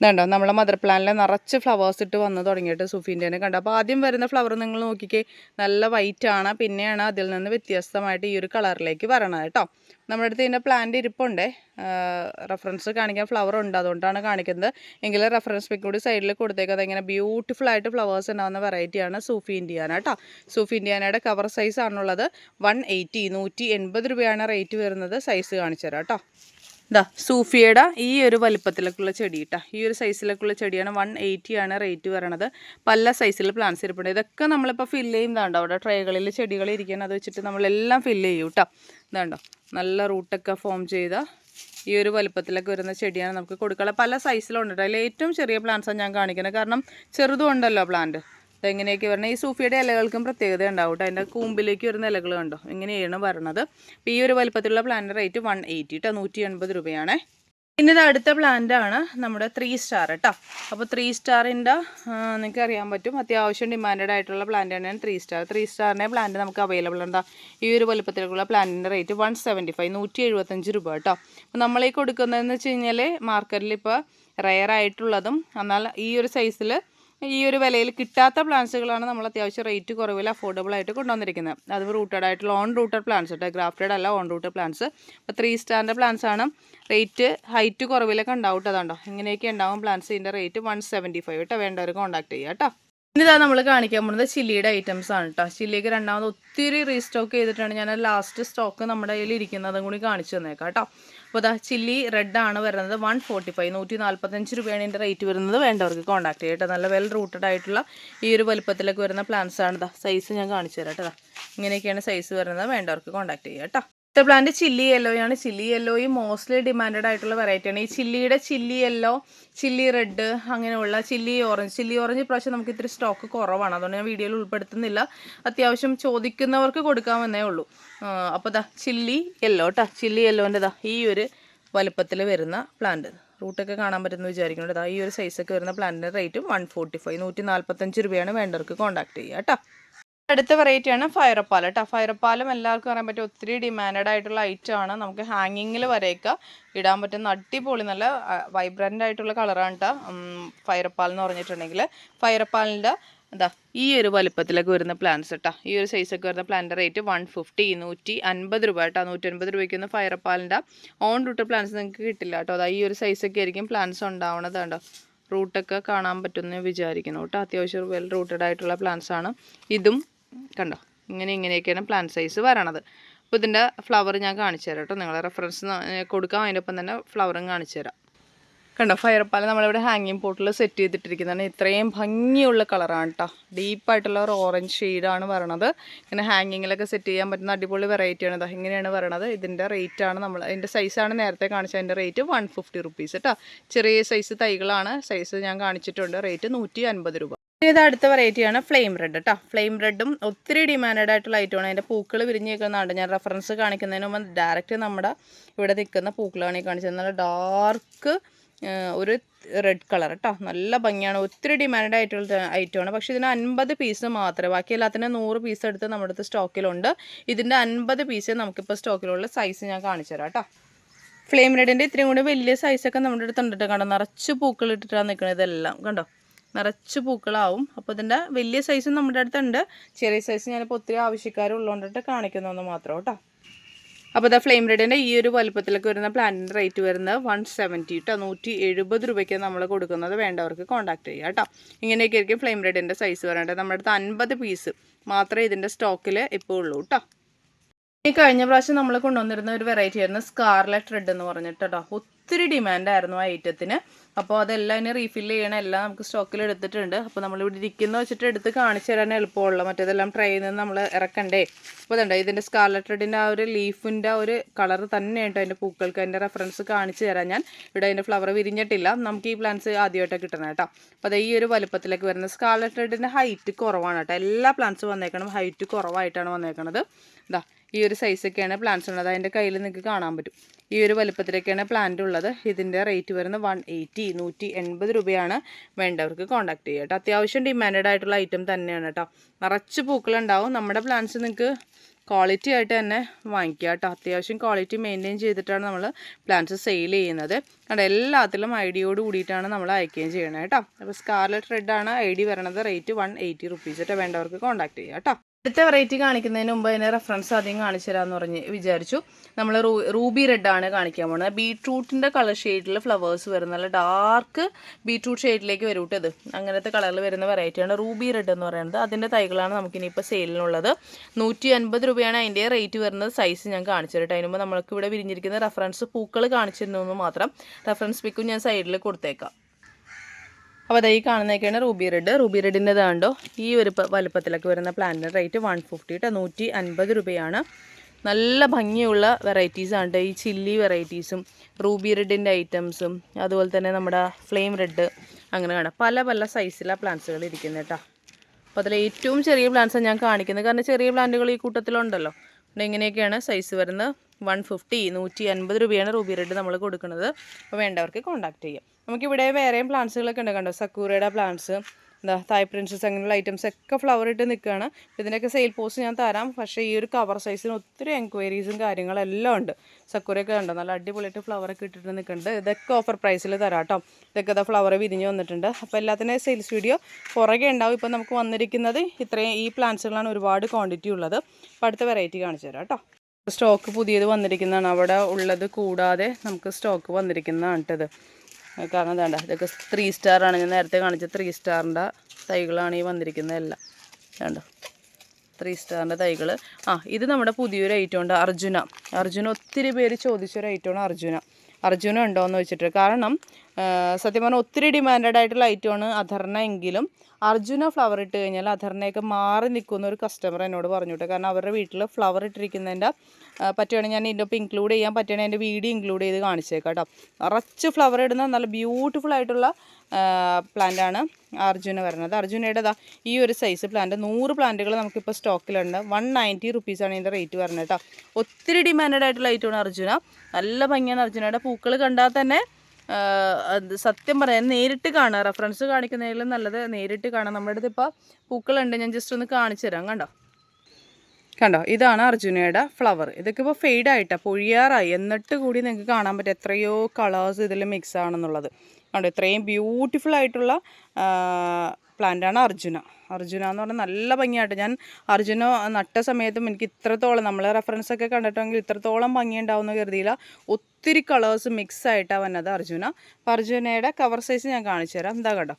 ഇതുണ്ടോ? നമ്മളെ മദർ പ്ലാന്റിൽ നിറച്ച് ഫ്ലവേഴ്സ് ഇട്ട് വന്ന് തുടങ്ങിയിട്ട് സുഫീന്റെ കണ്ടു. അപ്പോൾ ആദ്യം വരുന്ന ഫ്ലവർ നിങ്ങൾ നോക്കിക്കേ നല്ല വൈറ്റ് ആണ്. പിന്നെയാണ് അതിൽ നിന്ന് വ്യത്യസ്തമായിട്ട് ഈ ഒരു കളറിലേക്ക് വരണത് കേട്ടോ. നമ്മുടെ അടുത്ത് ഇതിന്റെ പ്ലാന്റ് ഇരിപ്പുണ്ടേ. റെഫറൻസ് കാണിക്കാൻ ഫ്ലവർ ഉണ്ട്. അതുകൊണ്ടാണ് കാണിക്കുന്നത്. എങ്കിലും റെഫറൻസ് പിക്ക് കൂടി സൈഡിൽ കൊടുത്തേക്കത് ഇങ്ങനെ ബ്യൂട്ടിഫുൾ ആയിട്ട് ഫ്ലവേഴ്സ് ഉണ്ടാകുന്ന വെറൈറ്റിയാണ് സൂഫി ഇന്ത്യാന കേട്ടോ. സൂഫി ഇന്ത്യാനയുടെ കവർ സൈസ് ആണുള്ളത്. വൺ എയ്റ്റി നൂറ്റി എൺപത് രൂപയാണ് റേറ്റ് വരുന്നത് സൈസ് കാണിച്ചു തരാം കേട്ടോ. ഇതാ സൂഫിയുടെ ഈ ഒരു വലിപ്പത്തിലേക്കുള്ള ചെടി കേട്ടോ ഈ ഒരു സൈസിലേക്കുള്ള ചെടിയാണ് വൺ ആണ് റേറ്റ് വരണത് പല സൈസിൽ പ്ലാന്റ്സ് ഇരിപ്പുണ്ട്. ഇതൊക്കെ നമ്മളിപ്പോൾ ഫില്ല് ചെയ്യുന്നതാണ്ടോ അവിടെ ട്രേകളിൽ ചെടികൾ ഇരിക്കണം അത് വെച്ചിട്ട് നമ്മളെല്ലാം ഫില്ല് ചെയ്യും കേട്ടോ ഇതാണ്ടോ നല്ല റൂട്ടൊക്കെ ഫോം ചെയ്ത ഈ ഒരു വലിപ്പത്തിലൊക്കെ വരുന്ന ചെടിയാണ് നമുക്ക് കൊടുക്കാനുള്ള പല സൈസിലുണ്ട് അതിൽ ഏറ്റവും ചെറിയ പ്ലാന്റ്സാണ് ഞാൻ കാണിക്കുന്നത് കാരണം ചെറുതും ഉണ്ടല്ലോ പ്ലാന്റ് എങ്ങനെയൊക്കെ വരണം? ഈ സൂഫിയുടെ ഇലകൾക്കും പ്രത്യേകത ഉണ്ടാവും കേട്ടോ. അതിന്റെ കൂമ്പിലേക്ക് വരുന്ന ഇലകൾ കണ്ടോ? ഇങ്ങനെയാണ് വരണത്. അപ്പോൾ ഈ ഒരു വലുപ്പത്തിലുള്ള പ്ലാന്റ് റേറ്റ് വൺ എയ്റ്റി കേട്ടോ നൂറ്റി എൺപത് രൂപയാണേ. പിന്നെ ഇത് അടുത്ത പ്ലാന്റ് ആണ് നമ്മുടെ ത്രീ സ്റ്റാർ കേട്ടോ അപ്പോൾ ത്രീ സ്റ്റാറിന്റെ നിങ്ങൾക്ക് അറിയാൻ പറ്റും. അത്യാവശ്യം ഡിമാൻഡഡ് ആയിട്ടുള്ള പ്ലാന്റ് ആണ് ത്രീ സ്റ്റാർ ത്രീ സ്റ്റാറിന്റെ പ്ലാന്റ് നമുക്ക് അവൈലബിൾ ഉണ്ടാ. ഈ ഒരു വലുപ്പത്തിലുള്ള പ്ലാന്റിന്റെ റേറ്റ് വൺ സെവന്റി ഫൈവ് നൂറ്റി എഴുപത്തഞ്ച് രൂപ കേട്ടോ അപ്പോൾ നമ്മൾ ഈ കൊടുക്കുന്നതെന്ന് വെച്ച് കഴിഞ്ഞാൽ മാർക്കറ്റിൽ ഇപ്പോൾ റയർ ആയിട്ടുള്ളതും എന്നാൽ ഈ ഒരു സൈസിൽ ഈ ഒരു വിലയിൽ കിട്ടാത്ത പ്ലാന്റ്സുകളാണ് നമ്മൾ അത്യാവശ്യം റേറ്റ് കുറവിൽ അഫോർഡബിൾ ആയിട്ട് കൊണ്ടുവന്നിരിക്കുന്നത്. അത് റൂട്ടഡ് ആയിട്ടുള്ള ഓൺ റൂട്ടഡ് പ്ലാന്റ്സ് കേട്ടോ ഗ്രാഫ്റ്റഡ് അല്ല ഓൺ റൂട്ടഡ് പ്ലാന്റ്സ് അപ്പോൾ ത്രീ സ്റ്റാറിന്റെ പ്ലാന്റ്സ് ആണ്. റേറ്റ് ഹൈറ്റ് കുറവിലൊക്കെ ഉണ്ടാവും അതുണ്ടോ ഇങ്ങനെയൊക്കെ ഉണ്ടാവും പ്ലാന്റ്സ് ഇതിന്റെ റേറ്റ് വൺ സെവന്റി ഫൈവ് കേട്ടോ വേണ്ടവർ കോൺടാക്ട് ചെയ്യുക കേട്ടോ. ഇന്നിതാ നമ്മൾ കാണിക്കാൻ പോകുന്നത് ചില്ലിയുടെ ഐറ്റംസ് ആണ് കേട്ടോ. ചില്ലിക്ക് രണ്ടാമത് ഒത്തിരി റീസ്റ്റോക്ക് ചെയ്തിട്ടാണ് ഞാൻ ലാസ്റ്റ് സ്റ്റോക്ക് നമ്മുടെ കയ്യിൽ ഇരിക്കുന്നതും കൂടി കാണിച്ചു തന്നേക്കാം കേട്ടോ. അപ്പോൾ ഇതാ ചില്ലി റെഡ് ആണ് വരുന്നത്. വൺ ഫോർട്ടി ഫൈവ് നൂറ്റി നാൽപ്പത്തഞ്ച് രൂപയാണ് ഇതിന്റെ റേറ്റ് വരുന്നത്. വേണ്ടവർക്ക് കോൺടാക്ട് ചെയ്യട്ടെ നല്ല വെൽ റൂട്ടഡ് ആയിട്ടുള്ള ഈ ഒരു വലുപ്പത്തിലൊക്കെ വരുന്ന ആണ്. ഇതാ സൈസ് ഞാൻ കാണിച്ചു തരാം കേട്ടോ. ഇങ്ങനെയൊക്കെയാണ് സൈസ് വരുന്നത്. വേണ്ടവർക്ക് കോൺടാക്ട് ചെയ്യാം കേട്ടോ. അടുത്ത പ്ലാന്റ് ചില്ലി യെല്ലോയാണ്. ചില്ലി യെല്ലോയും മോസ്റ്റ്ലി ഡിമാൻഡഡ് ആയിട്ടുള്ള വെറൈറ്റിയാണ് ഈ ചില്ലിയുടെ ചില്ലി യെല്ലോ ചില്ലി റെഡ് അങ്ങനെയുള്ള ചില്ലി ഓറഞ്ച് ചില്ലി ഓറഞ്ച് ഇപ്രാവശ്യം നമുക്ക് ഇത്തിരി സ്റ്റോക്ക് കുറവാണ്. അതുകൊണ്ട് ഞാൻ വീഡിയോയിൽ ഉൾപ്പെടുത്തുന്നില്ല. അത്യാവശ്യം ചോദിക്കുന്നവർക്ക് കൊടുക്കാമെന്നേ ഉള്ളൂ. അപ്പോൾ ദാ ചില്ലി യെല്ലോ കേട്ടോ ചില്ലി യെല്ലോന്റെ ദാ ഈ ഒരു വലുപ്പത്തിൽ വരുന്ന പ്ലാന്റ് റൂട്ടൊക്കെ കാണാൻ പറ്റുമെന്ന് വിചാരിക്കുന്നുണ്ട്. ദാ ഈ ഒരു സൈസൊക്കെ വരുന്ന പ്ലാന്റിന്റെ റേറ്റും വൺ ഫോർട്ടി ഫൈവ് നൂറ്റി നാൽപ്പത്തഞ്ച് രൂപയാണ് വേണ്ടവർക്ക് കോൺടാക്ട് ചെയ്യുക കേട്ടോ അടുത്ത വെറൈറ്റിയാണ് ഫയറപ്പാൽ കേട്ടോ. ഫയറപ്പാലും എല്ലാവർക്കും അറിയാൻ പറ്റും ഒത്തിരി ഡിമാൻഡ് ആയിട്ടുള്ള ഐറ്റം ആണ്. നമുക്ക് ഹാങ്ങിങ്ങിൽ വരെയൊക്കെ ഇടാൻ പറ്റുന്ന അടിപൊളി നല്ല വൈബ്രന്റ് ആയിട്ടുള്ള കളറാണ് കേട്ടോ ഫയറപ്പാൽ എന്ന് പറഞ്ഞിട്ടുണ്ടെങ്കിൽ ഫയറപ്പാലിന്റെ എന്താ ഈ ഒരു വലിപ്പത്തിലൊക്കെ വരുന്ന പ്ലാന്റ്സ് കേട്ടോ ഈ ഒരു സൈസൊക്കെ വരുന്ന പ്ലാന്റ് റേറ്റ് വൺ ഫിഫ്റ്റി നൂറ്റി അൻപത് രൂപ കേട്ടോ നൂറ്റി അൻപത് രൂപയ്ക്കൊന്നും ഫയറപ്പാലിന്റെ ഓൺ റൂട്ട് പ്ലാന്റ്സ് നിങ്ങൾക്ക് കിട്ടില്ല കേട്ടോ അതാ ഈ ഒരു സൈസൊക്കെ ആയിരിക്കും പ്ലാന്റ്സ് ഉണ്ടാവണത് കണ്ടോ. റൂട്ടൊക്കെ കാണാൻ പറ്റുമെന്ന് വിചാരിക്കുന്നു കേട്ടോ അത്യാവശ്യം വെൽ റൂട്ടഡ് ആയിട്ടുള്ള പ്ലാന്റ്സ് ആണ്. ഇതും കണ്ടോ? ഇങ്ങനെ ഇങ്ങനെയൊക്കെയാണ് പ്ലാന്റ് സൈസ് വരണത്. അപ്പോൾ ഇതിന്റെ ഫ്ലവർ ഞാൻ കാണിച്ചു തരാം കേട്ടോ. നിങ്ങളെ റെഫറൻസ് കൊടുക്കാം. അതിന്റെ ഒപ്പം തന്നെ ഫ്ലവറും കാണിച്ചു തരാം. കണ്ടോ? ഫയർപ്പാല നമ്മളിവിടെ ഹാങ്ങിങ് പോട്ടിൽ സെറ്റ് ചെയ്തിട്ടിരിക്കുന്നതാണ്. ഇത്രയും ഭംഗിയുള്ള കളറാണ് കേട്ടോ ഡീപ്പായിട്ടുള്ള ഒരു ഓറഞ്ച് ഷെയ്ഡാണ് വരണത്. ഇങ്ങനെ ഹാങ്ങിങ്ങിലൊക്കെ സെറ്റ് ചെയ്യാൻ പറ്റുന്ന അടിപൊളി വെറൈറ്റിയാണ് ഇതാ ഇങ്ങനെയാണ് വരണത്. ഇതിന്റെ റേറ്റാണ് നമ്മൾ അതിന്റെ സൈസാണ് നേരത്തെ കാണിച്ചത്. അതിന്റെ റേറ്റ് വൺ ഫിഫ്റ്റി റുപ്പീസ് കേട്ടോ ചെറിയ സൈസ് തൈകളാണ്. സൈസ് ഞാൻ കാണിച്ചിട്ടുണ്ട്. റേറ്റ് നൂറ്റി അൻപത് രൂപ. ഇത് അടുത്ത വെറൈറ്റിയാണ് ഫ്ലെയിം റെഡ് കേട്ടോ ഫ്ലെയിം റെഡും ഒത്തിരി ഡിമാൻഡ് ആയിട്ടുള്ള ഐറ്റമാണ് അതിന്റെ പൂക്കൾ വിരിഞ്ഞ് നിൽക്കുന്നതാണ് ഞാൻ റെഫറൻസ് കാണിക്കുന്നതിന് മുമ്പ് ഡയറക്റ്റ് നമ്മുടെ ഇവിടെ നിൽക്കുന്ന പൂക്കളാണ് ഈ കാണിച്ചത്. നല്ല ഡാർക്ക് ഒരു റെഡ് കളർ കേട്ടോ നല്ല ഭംഗിയാണ്. ഒത്തിരി ഡിമാൻഡ് ആയിട്ടുള്ള ഐറ്റമാണ് പക്ഷേ ഇതിന് അൻപത് പീസ് മാത്രമേ ബാക്കി എല്ലാത്തിനും നൂറ് പീസ് എടുത്ത് നമ്മുടെ അടുത്ത് സ്റ്റോക്കിലുണ്ട് ഇതിന്റെ അൻപത് പീസ് നമുക്കിപ്പോൾ സ്റ്റോക്കിലുള്ള സൈസ് ഞാൻ കാണിച്ചു തരാം കേട്ടോ ഫ്ലെയിം റെഡിന്റെ ഇത്രയും കൂടി വലിയ സൈസൊക്കെ നമ്മുടെ അടുത്ത് ഉണ്ടിട്ട് കണ്ടോ? നിറച്ച് പൂക്കൾ ഇട്ടിട്ടാണ് നിൽക്കുന്നത് ഇതെല്ലാം. കണ്ടോ? നിറച്ച് പൂക്കളാവും. അപ്പോൾ ഇതിന്റെ വലിയ സൈസും നമ്മുടെ അടുത്തുണ്ട്. ചെറിയ സൈസ് ഞാനിപ്പോൾ ഒത്തിരി ആവശ്യക്കാരുള്ളതുകൊണ്ടിട്ട് കാണിക്കുന്നതെന്ന് മാത്രം കേട്ടോ. അപ്പോൾ ഇതാ ഫ്ലെയിം റെഡിന്റെ ഈ ഒരു വലുപ്പത്തിലൊക്കെ വരുന്ന പ്ലാന്റിന്റെ റേറ്റ് വരുന്നത് വൺ സെവന്റി കേട്ടോ നൂറ്റി എഴുപത് രൂപയ്ക്ക് നമ്മൾ കൊടുക്കുന്നത്. വേണ്ടവർക്ക് കോൺടാക്ട് ചെയ്യുക കേട്ടോ. ഇങ്ങനെയൊക്കെ ആയിരിക്കും ഫ്ലെയിം റെഡിന്റെ സൈസ് വരേണ്ടത് നമ്മുടെ അടുത്ത് അൻപത് പീസ് മാത്രമേ ഇതിന്റെ സ്റ്റോക്കിൽ ഇപ്പോൾ ഉള്ളൂ കേട്ടോ. ഈ കഴിഞ്ഞ പ്രാവശ്യം നമ്മൾ കൊണ്ടുവന്നിരുന്ന ഒരു വെറൈറ്റി ആയിരുന്നു സ്കാർലെറ്റ് റെഡ് എന്ന് പറഞ്ഞിട്ട് കേട്ടോ. ഒത്തിരി ഡിമാൻഡായിരുന്നു ആ ഐറ്റത്തിന് അപ്പോൾ അതെല്ലാം ഇനി റീഫിൽ ചെയ്യണം. എല്ലാം നമുക്ക് സ്റ്റോക്കിൽ എടുത്തിട്ടുണ്ട്. അപ്പോൾ നമ്മളിവിടെ ഇരിക്കുന്ന വെച്ചിട്ട് എടുത്ത് കാണിച്ചു തരാൻ എളുപ്പമുള്ള മറ്റേതെല്ലാം ട്രെയിൽ നിന്ന് നമ്മൾ ഇറക്കണ്ടേ. അപ്പോൾ അതുണ്ട് ഇതിന്റെ സ്കാർലറ്റ് റെഡിന്റെ ആ ഒരു ലീഫിന്റെ ആ ഒരു കളർ തന്നെയുണ്ട് അതിന്റെ പൂക്കൾക്ക്. അതിന്റെ റെഫറൻസ് കാണിച്ചു തരാം ഞാൻ. ഇവിടെ അതിന്റെ ഫ്ലവർ വിരിഞ്ഞിട്ടില്ല. നമുക്ക് ഈ പ്ലാന്റ്സ് ആദ്യമായിട്ടാണ് കിട്ടണം കേട്ടോ. അപ്പോൾ അത് ഈ ഒരു വലുപ്പത്തിലേക്ക് വരുന്നത്. സ്കാർലറ്റ് റെഡിന്റെ ഹൈറ്റ് കുറവാണ് കേട്ടോ. എല്ലാ പ്ലാന്റ്സ് വന്നേക്കണം ഹൈറ്റ് കുറവായിട്ടാണ് വന്നേക്കണത്. ഇതാ ഈ ഒരു സൈസൊക്കെയാണ് പ്ലാന്റ്സ് ഉള്ളത്. അതിന്റെ കയ്യിൽ നിങ്ങൾക്ക് കാണാൻ പറ്റും. ഈ ഒരു വലുപ്പത്തിലൊക്കെയാണ് പ്ലാന്റ് ഉള്ളത്. ഇതിന്റെ റേറ്റ് വരുന്നത് വൺ എയ്റ്റി നൂറ്റി എൺപത് രൂപയാണ് വേണ്ടവർക്ക് കോൺടാക്ട് ചെയ്യുക കേട്ടോ. അത്യാവശ്യം ഡിമാൻഡ് ആയിട്ടുള്ള ഐറ്റം തന്നെയാണ് കേട്ടോ. നിറച്ച് പൂക്കളുണ്ടാവും. നമ്മുടെ പ്ലാന്റ്സ് നിങ്ങൾക്ക് ക്വാളിറ്റി ആയിട്ട് തന്നെ വാങ്ങിക്കുക കേട്ടോ. അത്യാവശ്യം ക്വാളിറ്റി മെയിന്റെയിൻ ചെയ്തിട്ടാണ് നമ്മൾ പ്ലാന്റ്സ് സെയിൽ ചെയ്യുന്നത്. കണ്ടോ എല്ലാത്തിലും ഐ ഡിയോട് കൂടിയിട്ടാണ് നമ്മൾ അയക്കുകയും ചെയ്യണേ കേട്ടോ. അപ്പോൾ സ്കാർലറ്റ് റെഡാണ് ഐ ഡി വരണത്. റേറ്റ് വൺ എയ്റ്റി റുപ്പീസ് കേട്ടോ വേണ്ടവർക്ക് കോൺടാക്ട് ചെയ്യുക കേട്ടോ. അടുത്ത വെറൈറ്റി കാണിക്കുന്നതിന് മുമ്പ് അതിന് റെഫറൻസ് ആദ്യം കാണിച്ചു തരാമെന്ന് പറഞ്ഞ് വിചാരിച്ചു. നമ്മൾ റൂബി റെഡ് ആണ് കാണിക്കാൻ പോകുന്നത് ബീട്രൂട്ടിന്റെ കളർ ഷെയ്ഡിൽ ഫ്ലവേഴ്സ് വരുന്ന നല്ല ഡാർക്ക് ബീട്രൂട്ട് ഷെയ്ഡിലേക്ക് വരും കേട്ടോ ഇത്. അങ്ങനത്തെ കളറിൽ വരുന്ന വെറൈറ്റിയാണ് റൂബി റെഡ് എന്ന് പറയുന്നത്. അതിന്റെ തൈകളാണ് നമുക്കിനിപ്പോൾ സെയിലിനുള്ളത് നൂറ്റി അൻപത് രൂപയാണ് അതിന്റെ റേറ്റ് വരുന്നത് സൈസ് ഞാൻ കാണിച്ചു തരട്ടെ. അതിന് മുമ്പ് നമ്മൾക്ക് ഇവിടെ വിരിഞ്ഞിരിക്കുന്ന റെഫറൻസ് പൂക്കൾ കാണിച്ചിരുന്നു മാത്രം. റെഫറൻസ് പിക്കും ഞാൻ സൈഡിൽ കൊടുത്തേക്കാം. അപ്പോൾ അതാ ഈ കാണുന്നതൊക്കെയാണ് റൂബി റെഡ്. റൂബി റെഡിന്റെ കണ്ടോ? ഈ ഒരു വലുപ്പത്തിലൊക്കെ വരുന്ന പ്ലാന്റിന്റെ റേറ്റ് വൺ ഫിഫ്റ്റി കേട്ടോ നൂറ്റി അൻപത് രൂപയാണ്. നല്ല ഭംഗിയുള്ള വെറൈറ്റീസാണ് ഈ ചില്ലി വെറൈറ്റീസും റൂബി റെഡിന്റെ ഐറ്റംസും അതുപോലെ തന്നെ നമ്മുടെ ഫ്ലെയിം റെഡ് അങ്ങനെ കാണാം. പല പല സൈസിലാണ് പ്ലാന്റ്സുകൾ ഇരിക്കുന്നത് കേട്ടോ അപ്പോൾ അതിൽ ഏറ്റവും ചെറിയ പ്ലാന്റ്സാണ് ഞാൻ കാണിക്കുന്നത്. കാരണം ചെറിയ പ്ലാന്റുകൾ ഈ കൂട്ടത്തിലുണ്ടല്ലോ. ഇങ്ങനെയൊക്കെയാണ് സൈസ് വരുന്നത്. വൺ ഫിഫ്റ്റി നൂറ്റി അൻപത് രൂപയാണ് റൂബി റെഡ് നമ്മൾ കൊടുക്കുന്നത്. അപ്പോൾ വേണ്ടവർക്ക് കോൺടാക്ട് ചെയ്യാം. നമുക്കിവിടെ വേറെയും പ്ലാന്റ്സുകളൊക്കെ ഉണ്ട് കണ്ടോ? സക്കൂറയുടെ പ്ലാന്റ്സ് എന്താ തായ് പ്രിൻസസ് അങ്ങനെയുള്ള ഐറ്റംസ് ഒക്കെ ഫ്ലവർ ഇട്ട് നിൽക്കുകയാണ് ഇതിനൊക്കെ സെയിൽ പോസ്റ്റ് ഞാൻ തരാം. പക്ഷേ ഈ ഒരു കവർ സൈസിന് ഒത്തിരി എൻക്വയറീസും കാര്യങ്ങളെല്ലാം ഉണ്ട്. സക്കൂരയൊക്കെ ഉണ്ട് നല്ല അടിപൊളിയായിട്ട് ഫ്ലവറൊക്കെ ഇട്ടിട്ട് നിൽക്കുന്നുണ്ട് ഇതൊക്കെ ഓഫർ പ്രൈസിൽ തരാം കേട്ടോ. ഇതൊക്കെ ഇതാ ഫ്ലവർ വിരിഞ്ഞ് വന്നിട്ടുണ്ട്. അപ്പോൾ എല്ലാത്തിന്റെ സെയിൽസ് വീഡിയോ പുറകെ ഉണ്ടാവും. ഇപ്പോൾ നമുക്ക് വന്നിരിക്കുന്നത് ഇത്രയും ഈ പ്ലാന്റ്സുകളാണ് ഒരുപാട് ക്വാണ്ടിറ്റി ഉള്ളത്. അപ്പോൾ അടുത്ത വെറൈറ്റി കാണിച്ചു തരാം കേട്ടോ. സ്റ്റോക്ക് പുതിയത് വന്നിരിക്കുന്നതാണ്. അവിടെ ഉള്ളത് കൂടാതെ നമുക്ക് സ്റ്റോക്ക് വന്നിരിക്കുന്നതാണ് കേട്ടത്. കാരണം വേണ്ട. ഇതൊക്കെ ത്രീ സ്റ്റാറാണ് ഞാൻ നേരത്തെ കാണിച്ച ത്രീ സ്റ്റാറിന്റെ തൈകളാണ് ഈ വന്നിരിക്കുന്നതെല്ലാം വേണ്ട ത്രീ സ്റ്റാറിന്റെ തൈകൾ ആ ഇത് നമ്മുടെ പുതിയൊരു ഐറ്റം ഉണ്ട് അർജുന. അർജുന ഒത്തിരി പേര് ചോദിച്ചൊരു ഐറ്റമാണ് അർജുന. അർജുന ഉണ്ടോ എന്ന് വെച്ചിട്ട് കാരണം സത്യം പറഞ്ഞാൽ ഒത്തിരി ഡിമാൻഡഡ് ആയിട്ടുള്ള ഐറ്റമാണ് അധർണ എങ്കിലും അർജുന ഫ്ലവർ ഇട്ട് കഴിഞ്ഞാൽ അധർണയൊക്കെ മാറി നിൽക്കുന്ന ഒരു കസ്റ്റമർ എന്നോട് പറഞ്ഞു കേട്ടോ കാരണം അവരുടെ വീട്ടിൽ ഫ്ലവർ ഇട്ടിരിക്കുന്നതിന്റെ പറ്റുകയാണെങ്കിൽ ഞാൻ ഇതിന്റെ ഒപ്പം ഇൻക്ലൂഡ് ചെയ്യാൻ പറ്റുകയാണെങ്കിൽ എന്റെ വീഡിയോ ഇൻക്ലൂഡ് ചെയ്ത് കാണിച്ചേക്കാം കേട്ടോ. നിറച്ച് ഫ്ലവർ ഇടുന്ന നല്ല ബ്യൂട്ടിഫുൾ ആയിട്ടുള്ള പ്ലാന്റ് ആണ് അർജുന വരുന്നത്. അർജുനയുടെ ദാ ഈ ഒരു സൈസ് പ്ലാന്റ് നൂറ് പ്ലാന്റുകൾ നമുക്കിപ്പോൾ സ്റ്റോക്കിലുണ്ട് വൺ നയന്റി റുപ്പീസാണ് ഇതിന്റെ റേറ്റ് വരുന്നത് കേട്ടോ. ഒത്തിരി ഡിമാൻഡഡ് ആയിട്ടുള്ള ഐറ്റമാണ് അർജുന. നല്ല ഭംഗിയാണ് അർജുനയുടെ. പൂക്കൾ കണ്ടാൽ തന്നെ സത്യം പറയാൻ നേരിട്ട് കാണുക. റെഫറൻസ് കാണിക്കുന്നതിലും നല്ലത് നേരിട്ട് കാണാം നമ്മുടെ അടുത്ത് ഇപ്പോൾ പൂക്കളുണ്ട്. ഞാൻ ജസ്റ്റ് ഒന്ന് കാണിച്ചു തരാം. കണ്ടോ? കണ്ടോ? ഇതാണ് അർജുനയുടെ ഫ്ലവർ ഇതൊക്കെ ഇപ്പോൾ ആയിട്ട്. പൊഴിയാറായി. എന്നിട്ട് കൂടി നിങ്ങൾക്ക് കാണാൻ പറ്റും എത്രയോ കളേഴ്സ് ഇതിൽ മിക്സ് ആണെന്നുള്ളത്. കണ്ടോ? ഇത്രയും ബ്യൂട്ടിഫുൾ ആയിട്ടുള്ള പ്ലാന്റാണ് അർജുന. അർജുന എന്ന് പറഞ്ഞാൽ നല്ല ഭംഗിയായിട്ട് ഞാൻ അർജുന നട്ട സമയത്തും എനിക്ക് ഇത്രത്തോളം നമ്മൾ റെഫറൻസ് ഒക്കെ കണ്ടിട്ടെങ്കിൽ ഇത്രത്തോളം ഭംഗി ഉണ്ടാവുമെന്ന് കരുതിയില്ല. ഒത്തിരി കളേഴ്സ് മിക്സ് ആയിട്ടാണ് വന്നത് അർജുന. അപ്പോൾ അർജുനയുടെ കവർ സൈസ് ഞാൻ കാണിച്ചു തരാം. എന്താ കേട്ടോ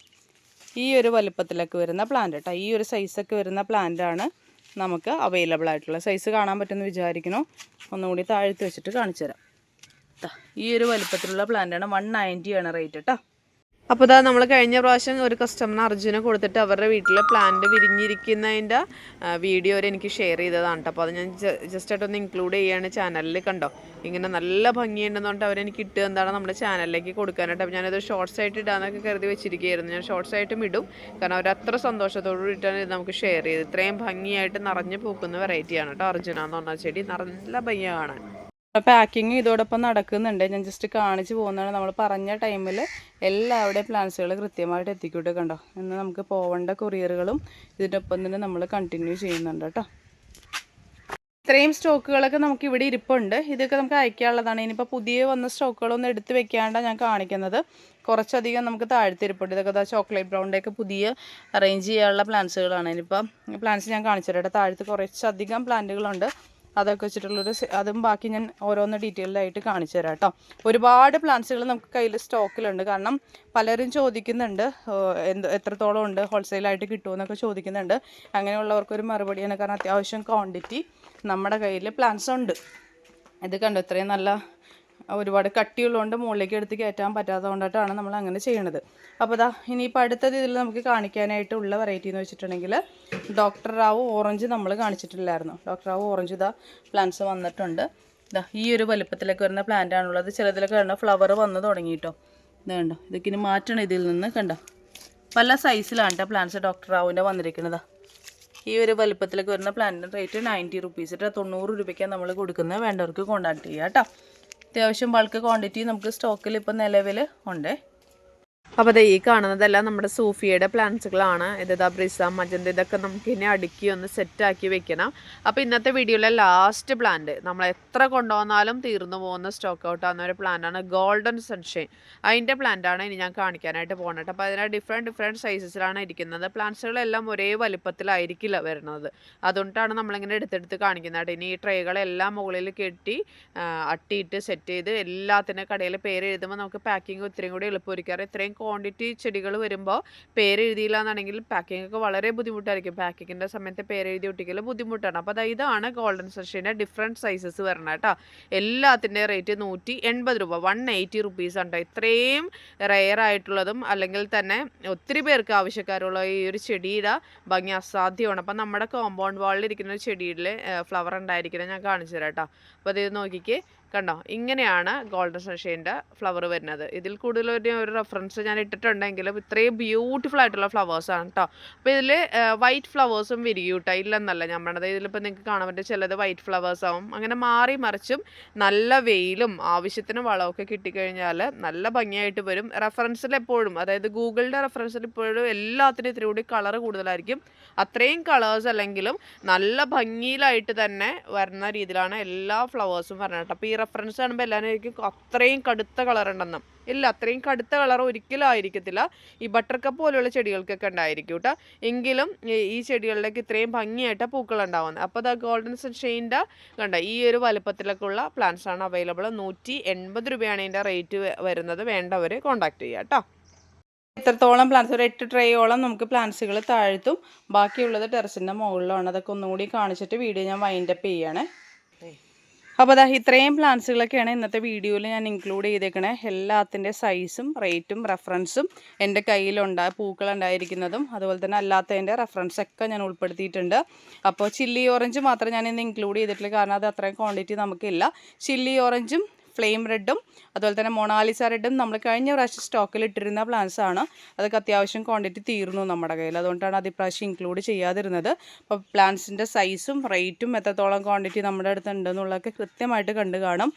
ഈ ഒരു വലുപ്പത്തിലൊക്കെ വരുന്ന പ്ലാന്റ് കേട്ടോ ഈ ഒരു സൈസൊക്കെ വരുന്ന പ്ലാന്റാണ് നമുക്ക് അവൈലബിൾ ആയിട്ടുള്ള. സൈസ് കാണാൻ പറ്റുമെന്ന് വിചാരിക്കണോ ഒന്നുകൂടി താഴ്ത്തി വെച്ചിട്ട് കാണിച്ചു തരാം. ഈ ഒരു വലുപ്പത്തിലുള്ള പ്ലാന്റാണ് വൺ നയന്റി ആണ് റേറ്റ് കേട്ടോ അപ്പോൾ ഇതാ നമ്മൾ കഴിഞ്ഞ പ്രാവശ്യം ഒരു കസ്റ്റമറിന് അർജുന കൊടുത്തിട്ട് അവരുടെ വീട്ടിലെ പ്ലാന്റ് വിരിഞ്ഞിരിക്കുന്നതിന്റെ വീഡിയോ അവർ എനിക്ക് ഷെയർ ചെയ്തതാണ് കേട്ടോ അപ്പോൾ അത് ഞാൻ ജസ്റ്റ് ആയിട്ടൊന്ന് ഇൻക്ലൂഡ് ചെയ്യാണ് ചാനലിൽ കണ്ടോ. ഇങ്ങനെ നല്ല ഭംഗിയുണ്ടെന്ന് പറഞ്ഞിട്ട് അവരെനിക്ക് ഇട്ട് എന്താണ് നമ്മുടെ ചാനലിലേക്ക് കൊടുക്കാനായിട്ട്. അപ്പോൾ ഞാനത് ഷോർട്സ് ആയിട്ട് ഇടാനൊക്കെ കരുതി വെച്ചിരിക്കുകയായിരുന്നു. ഞാൻ ഷോർട്സ് ആയിട്ടും ഇടും. കാരണം അവർ അത്ര സന്തോഷത്തോടു കൂടിയിട്ടാണ് ഇത് നമുക്ക് ഷെയർ ചെയ്ത് ഇത്രയും ഭംഗിയായിട്ട് നിറഞ്ഞു പൂക്കുന്ന വെറൈറ്റിയാണ് കേട്ടോ അർജുന എന്ന് പറഞ്ഞ ചെടി. നല്ല ഭംഗിയാണ് കാണാൻ. പാക്കിങ് ഇതോടൊപ്പം നടക്കുന്നുണ്ട്. ഞാൻ ജസ്റ്റ് കാണിച്ചു പോകുന്നതാണ്. നമ്മൾ പറഞ്ഞ ടൈമിൽ എല്ലാവരുടെയും പ്ലാൻസുകൾ കൃത്യമായിട്ട് എത്തിക്കൂട്ടെ കണ്ടോ? ഇന്ന് നമുക്ക് പോവേണ്ട കൊറിയറുകളും ഇതിനൊപ്പം തന്നെ നമ്മൾ കണ്ടിന്യൂ ചെയ്യുന്നുണ്ട് കേട്ടോ. ഇത്രയും സ്റ്റോക്കുകളൊക്കെ നമുക്ക് ഇവിടെ ഇരിപ്പുണ്ട്. ഇതൊക്കെ നമുക്ക് അയക്കാനുള്ളതാണ്. ഇനിയിപ്പോൾ പുതിയ വന്ന സ്റ്റോക്കുകളൊന്നും എടുത്ത് വെക്കാണ്ടാണ് ഞാൻ കാണിക്കുന്നത്. കുറച്ചധികം നമുക്ക് താഴ്ത്തിരിപ്പുണ്ട് ഇതൊക്കെ ചോക്ലേറ്റ് ബ്രൗണിന്റെ ഒക്കെ പുതിയ അറേഞ്ച് ചെയ്യാനുള്ള പ്ലാന്റ്സുകളാണ് ഇനിയിപ്പോൾ പ്ലാന്റ്സ് ഞാൻ കാണിച്ചു തരാം താഴത്ത് കുറച്ചധികം പ്ലാന്റുകളുണ്ട് അതൊക്കെ വെച്ചിട്ടുള്ളൊരു അതും ബാക്കി ഞാൻ ഓരോന്ന് ഡീറ്റെയിൽഡായിട്ട് കാണിച്ചു തരാം കേട്ടോ ഒരുപാട് പ്ലാന്റ്സുകൾ നമുക്ക് കയ്യിൽ സ്റ്റോക്കിലുണ്ട്. കാരണം പലരും ചോദിക്കുന്നുണ്ട് എന്ത് എത്രത്തോളം ഉണ്ട് ഹോൾസെയിലായിട്ട് കിട്ടുമെന്നൊക്കെ ചോദിക്കുന്നുണ്ട്. അങ്ങനെയുള്ളവർക്കൊരു മറുപടിയാണ്. കാരണം അത്യാവശ്യം ക്വാണ്ടിറ്റി നമ്മുടെ കയ്യിൽ പ്ലാന്റ്സ് ഉണ്ട്. ഇത് കണ്ടോ ഇത്രയും നല്ല ഒരുപാട് കട്ടിയുള്ളതുകൊണ്ട് മുകളിലേക്ക് എടുത്ത് കയറ്റാൻ പറ്റാത്തതുകൊണ്ടിട്ടാണ് നമ്മൾ അങ്ങനെ ചെയ്യണത്. അപ്പോൾ ഇതാ ഇനിയിപ്പോൾ അടുത്തത് ഇതിൽ നമുക്ക് കാണിക്കാനായിട്ടുള്ള വെറൈറ്റി എന്ന് വെച്ചിട്ടുണ്ടെങ്കിൽ ഡോക്ടർ റാവു ഓറഞ്ച് നമ്മൾ കാണിച്ചിട്ടില്ലായിരുന്നു. ഡോക്ടർ റാവു ഓറഞ്ച് ഇതാ പ്ലാന്റ്സ് വന്നിട്ടുണ്ട്. ഇതാ ഈ ഒരു വലുപ്പത്തിലേക്ക് വരുന്ന പ്ലാന്റ് ആണുള്ളത്. ചിലതിലൊക്കെ വരുന്ന ഫ്ലവർ വന്ന് തുടങ്ങി കേട്ടോ ഇത് കണ്ടോ ഇതൊക്കെ ഇനി മാറ്റണം ഇതിൽ നിന്ന് കണ്ടോ. പല സൈസിലാണ് കേട്ടോ പ്ലാന്റ്സ് ഡോക്ടർ റാവുവിന്റെ വന്നിരിക്കുന്നത് ഈ ഒരു വലുപ്പത്തിലേക്ക് വരുന്ന പ്ലാന്റിന്റെ റേറ്റ് നയന്റി റുപ്പീസ് തൊണ്ണൂറ് രൂപയ്ക്കാണ് നമ്മൾ കൊടുക്കുന്നത്. വേണ്ടവർക്ക് കോൺടാക്ട് ചെയ്യാം കേട്ടോ അത്യാവശ്യം ബൾക്ക് ക്വാണ്ടിറ്റി നമുക്ക് സ്റ്റോക്കിൽ ഇപ്പം നിലവിൽ ഉണ്ട്. അപ്പോൾ അത് ഈ കാണുന്നതെല്ലാം നമ്മുടെ സൂഫിയയുടെ പ്ലാന്റ്സുകളാണ് ഇത് ബ്രിസ മജന്ത ഇതൊക്കെ നമുക്ക് ഇനി അടുക്കി ഒന്ന് സെറ്റാക്കി വെക്കണം. അപ്പോൾ ഇന്നത്തെ വീഡിയോയിലെ ലാസ്റ്റ് പ്ലാന്റ് നമ്മൾ എത്ര കൊണ്ടുവന്നാലും തീർന്നു പോകുന്ന സ്റ്റോക്ക് ഔട്ട് ആവുന്ന ഒരു പ്ലാന്റാണ് ഗോൾഡൻ സൺഷൈൻ അതിന്റെ പ്ലാന്റാണ് ഇനി ഞാൻ കാണിക്കാനായിട്ട് പോകുന്നത് അപ്പോൾ അതിന് ഡിഫറെന്റ് ഡിഫറെന്റ് സൈസസിലാണ് ഇരിക്കുന്നത്. പ്ലാന്റ്സുകളെല്ലാം ഒരേ വലിപ്പത്തിലായിരിക്കില്ല വരുന്നത്. അതുകൊണ്ടാണ് നമ്മളിങ്ങനെ എടുത്തെടുത്ത് കാണിക്കുന്നത് ഇനി ഈ ട്രേകളെല്ലാം മുകളിൽ കെട്ടി അട്ടിയിട്ട് സെറ്റ് ചെയ്ത് എല്ലാത്തിന്റെ കടയിൽ പേര് എഴുതുമ്പോൾ നമുക്ക് പാക്കിംഗ് ഇത്രയും കൂടി എളുപ്പമായിരിക്കാറ് ഇത്രയും ക്വാണ്ടിറ്റി ചെടികൾ വരുമ്പോൾ പേരെഴുതിയില്ല എന്നാണെങ്കിൽ പാക്കിംഗ് ഒക്കെ വളരെ ബുദ്ധിമുട്ടായിരിക്കും. പാക്കിങ്ങിന്റെ സമയത്ത് പേരെഴുതി ഒട്ടിക്കൽ ബുദ്ധിമുട്ടാണ്. അപ്പോൾ അതായത് ഇതാണ് ഗോൾഡൻ സഷീന്റെ ഡിഫറെന്റ് സൈസസ് വരണം കേട്ടോ എല്ലാത്തിന്റെ റേറ്റ് നൂറ്റി എൺപത് രൂപ. വൺ എയ്റ്റി റുപ്പീസ് ഉണ്ടോ. ഇത്രയും റെയർ ആയിട്ടുള്ളതും അല്ലെങ്കിൽ തന്നെ ഒത്തിരി പേർക്ക് ആവശ്യക്കാരുള്ള ഈ ഒരു ചെടിയുടെ ഭംഗി അസാധ്യമാണ്. അപ്പം നമ്മുടെ കോമ്പൗണ്ട് വാളിൽ ഇരിക്കുന്ന ഒരു ചെടിയിൽ ഫ്ലവർ ഉണ്ടായിരിക്കുന്നത് ഞാൻ കാണിച്ചു തരാം കേട്ടോ അപ്പോൾ അത് നോക്കിക്ക്. കണ്ടോ? ഇങ്ങനെയാണ് ഗോൾഡൻ സൺഷെയിന്റെ ഫ്ലവർ വരുന്നത്. ഇതിൽ കൂടുതൽ ഒരു റെഫറൻസ് ഞാൻ ഇട്ടിട്ടുണ്ടെങ്കിലും ഇത്രയും ബ്യൂട്ടിഫുൾ ആയിട്ടുള്ള ഫ്ലവേഴ്സാണ് കേട്ടോ അപ്പോൾ ഇതിൽ വൈറ്റ് ഫ്ലവേഴ്സും വിരിയും കേട്ടോ ഇല്ലെന്നല്ല പറഞ്ഞത്. ഇതിലിപ്പോൾ നിങ്ങൾക്ക് കാണാൻ പറ്റും ചിലത് വൈറ്റ് ഫ്ലവേഴ്സ് ആവും. അങ്ങനെ മാറി മറിച്ചും നല്ല വെയിലും ആവശ്യത്തിന് വളമൊക്കെ കിട്ടിക്കഴിഞ്ഞാൽ നല്ല ഭംഗിയായിട്ട് വരും. റെഫറൻസിൽ എപ്പോഴും അതായത് ഗൂഗിളിന്റെ റെഫറൻസിൽ ഇപ്പോഴും എല്ലാത്തിനും ഇത്തിരി കൂടി കളർ കൂടുതലായിരിക്കും. അത്രയും കളേഴ്സ് അല്ലെങ്കിലും നല്ല ഭംഗിയിലായിട്ട് തന്നെ വരുന്ന രീതിയിലാണ് എല്ലാ ഫ്ലവേഴ്സും വരണം കേട്ടോ അപ്പോൾ ഈ റെഫറൻസ് കാണുമ്പോൾ എല്ലാവരും അത്രയും കടുത്ത കളർ ഉണ്ടെന്നും. ഇല്ല അത്രയും കടുത്ത കളർ ഒരിക്കലും ആയിരിക്കത്തില്ല. ഈ ബട്ടർ കപ്പ് പോലെയുള്ള ചെടികൾക്കൊക്കെ ഉണ്ടായിരിക്കും കേട്ടോ. എങ്കിലും ഈ- ചെടികളിലേക്ക് ഇത്രയും ഭംഗിയായിട്ട് പൂക്കൾ ഉണ്ടാവുന്നത്. അപ്പോൾ ദ ഗോൾഡൻ സൺഷെയിന്റെ കണ്ട ഈ ഒരു വലുപ്പത്തിലൊക്കെ ഉള്ള പ്ലാന്റ്സ് ആണ് അവൈലബിൾ നൂറ്റി എൺപത് രൂപയാണ് ഇതിന്റെ റേറ്റ് വരുന്നത്. വേണ്ടവർ കോൺടാക്ട് ചെയ്യുക കേട്ടോ. ഇത്രത്തോളം പ്ലാന്റ്സ് ഒരു എട്ട് ട്രേയോളം നമുക്ക് പ്ലാന്റ്സുകൾ താഴ്ത്തും. ബാക്കിയുള്ളത് ടെറസിന്റെ മുകളിലാണ്. അതൊക്കെ ഒന്നുകൂടി കാണിച്ചിട്ട് വീഡിയോ ഞാൻ വൈൻഡപ്പ് ചെയ്യണേ. അപ്പോൾ അതാ ഇത്രയും പ്ലാന്റ്സുകളൊക്കെയാണ് ഇന്നത്തെ വീഡിയോയിൽ ഞാൻ ഇൻക്ലൂഡ് ചെയ്തേക്കണേ. എല്ലാത്തിന്റെ സൈസും റേറ്റും റെഫറൻസും എന്റെ കയ്യിലുണ്ടായ പൂക്കൾ ഉണ്ടായിരിക്കുന്നതും അതുപോലെ തന്നെ അല്ലാത്തതിന്റെ റെഫറൻസൊക്കെ ഞാൻ ഉൾപ്പെടുത്തിയിട്ടുണ്ട്. അപ്പോൾ ചില്ലി ഓറഞ്ച് മാത്രം ഞാൻ ഇന്ന് ഇൻക്ലൂഡ് ചെയ്തിട്ടില്ല കാരണം അത് അത്രയും ക്വാണ്ടിറ്റി നമുക്കില്ല. ചില്ലി ഓറഞ്ചും ഫ്ലെയിം റെഡും അതുപോലെ തന്നെ മൊണാലിസ റെഡും നമ്മൾ കഴിഞ്ഞ പ്രാവശ്യം സ്റ്റോക്കിൽ ഇട്ടിരുന്ന പ്ലാന്റ്സ് ആണ്. അതൊക്കെ അത്യാവശ്യം ക്വാണ്ടിറ്റി തീർന്നു നമ്മുടെ കയ്യിൽ. അതുകൊണ്ടാണ് അത് ഇപ്രാവശ്യം ഇൻക്ലൂഡ് ചെയ്യാതിരുന്നത്. അപ്പോൾ പ്ലാന്റ്സിന്റെ സൈസും റേറ്റും എത്രത്തോളം ക്വാണ്ടിറ്റി നമ്മുടെ അടുത്ത് ഉണ്ടെന്നുള്ളതൊക്കെ കൃത്യമായിട്ട് കണ്ടു കാണും.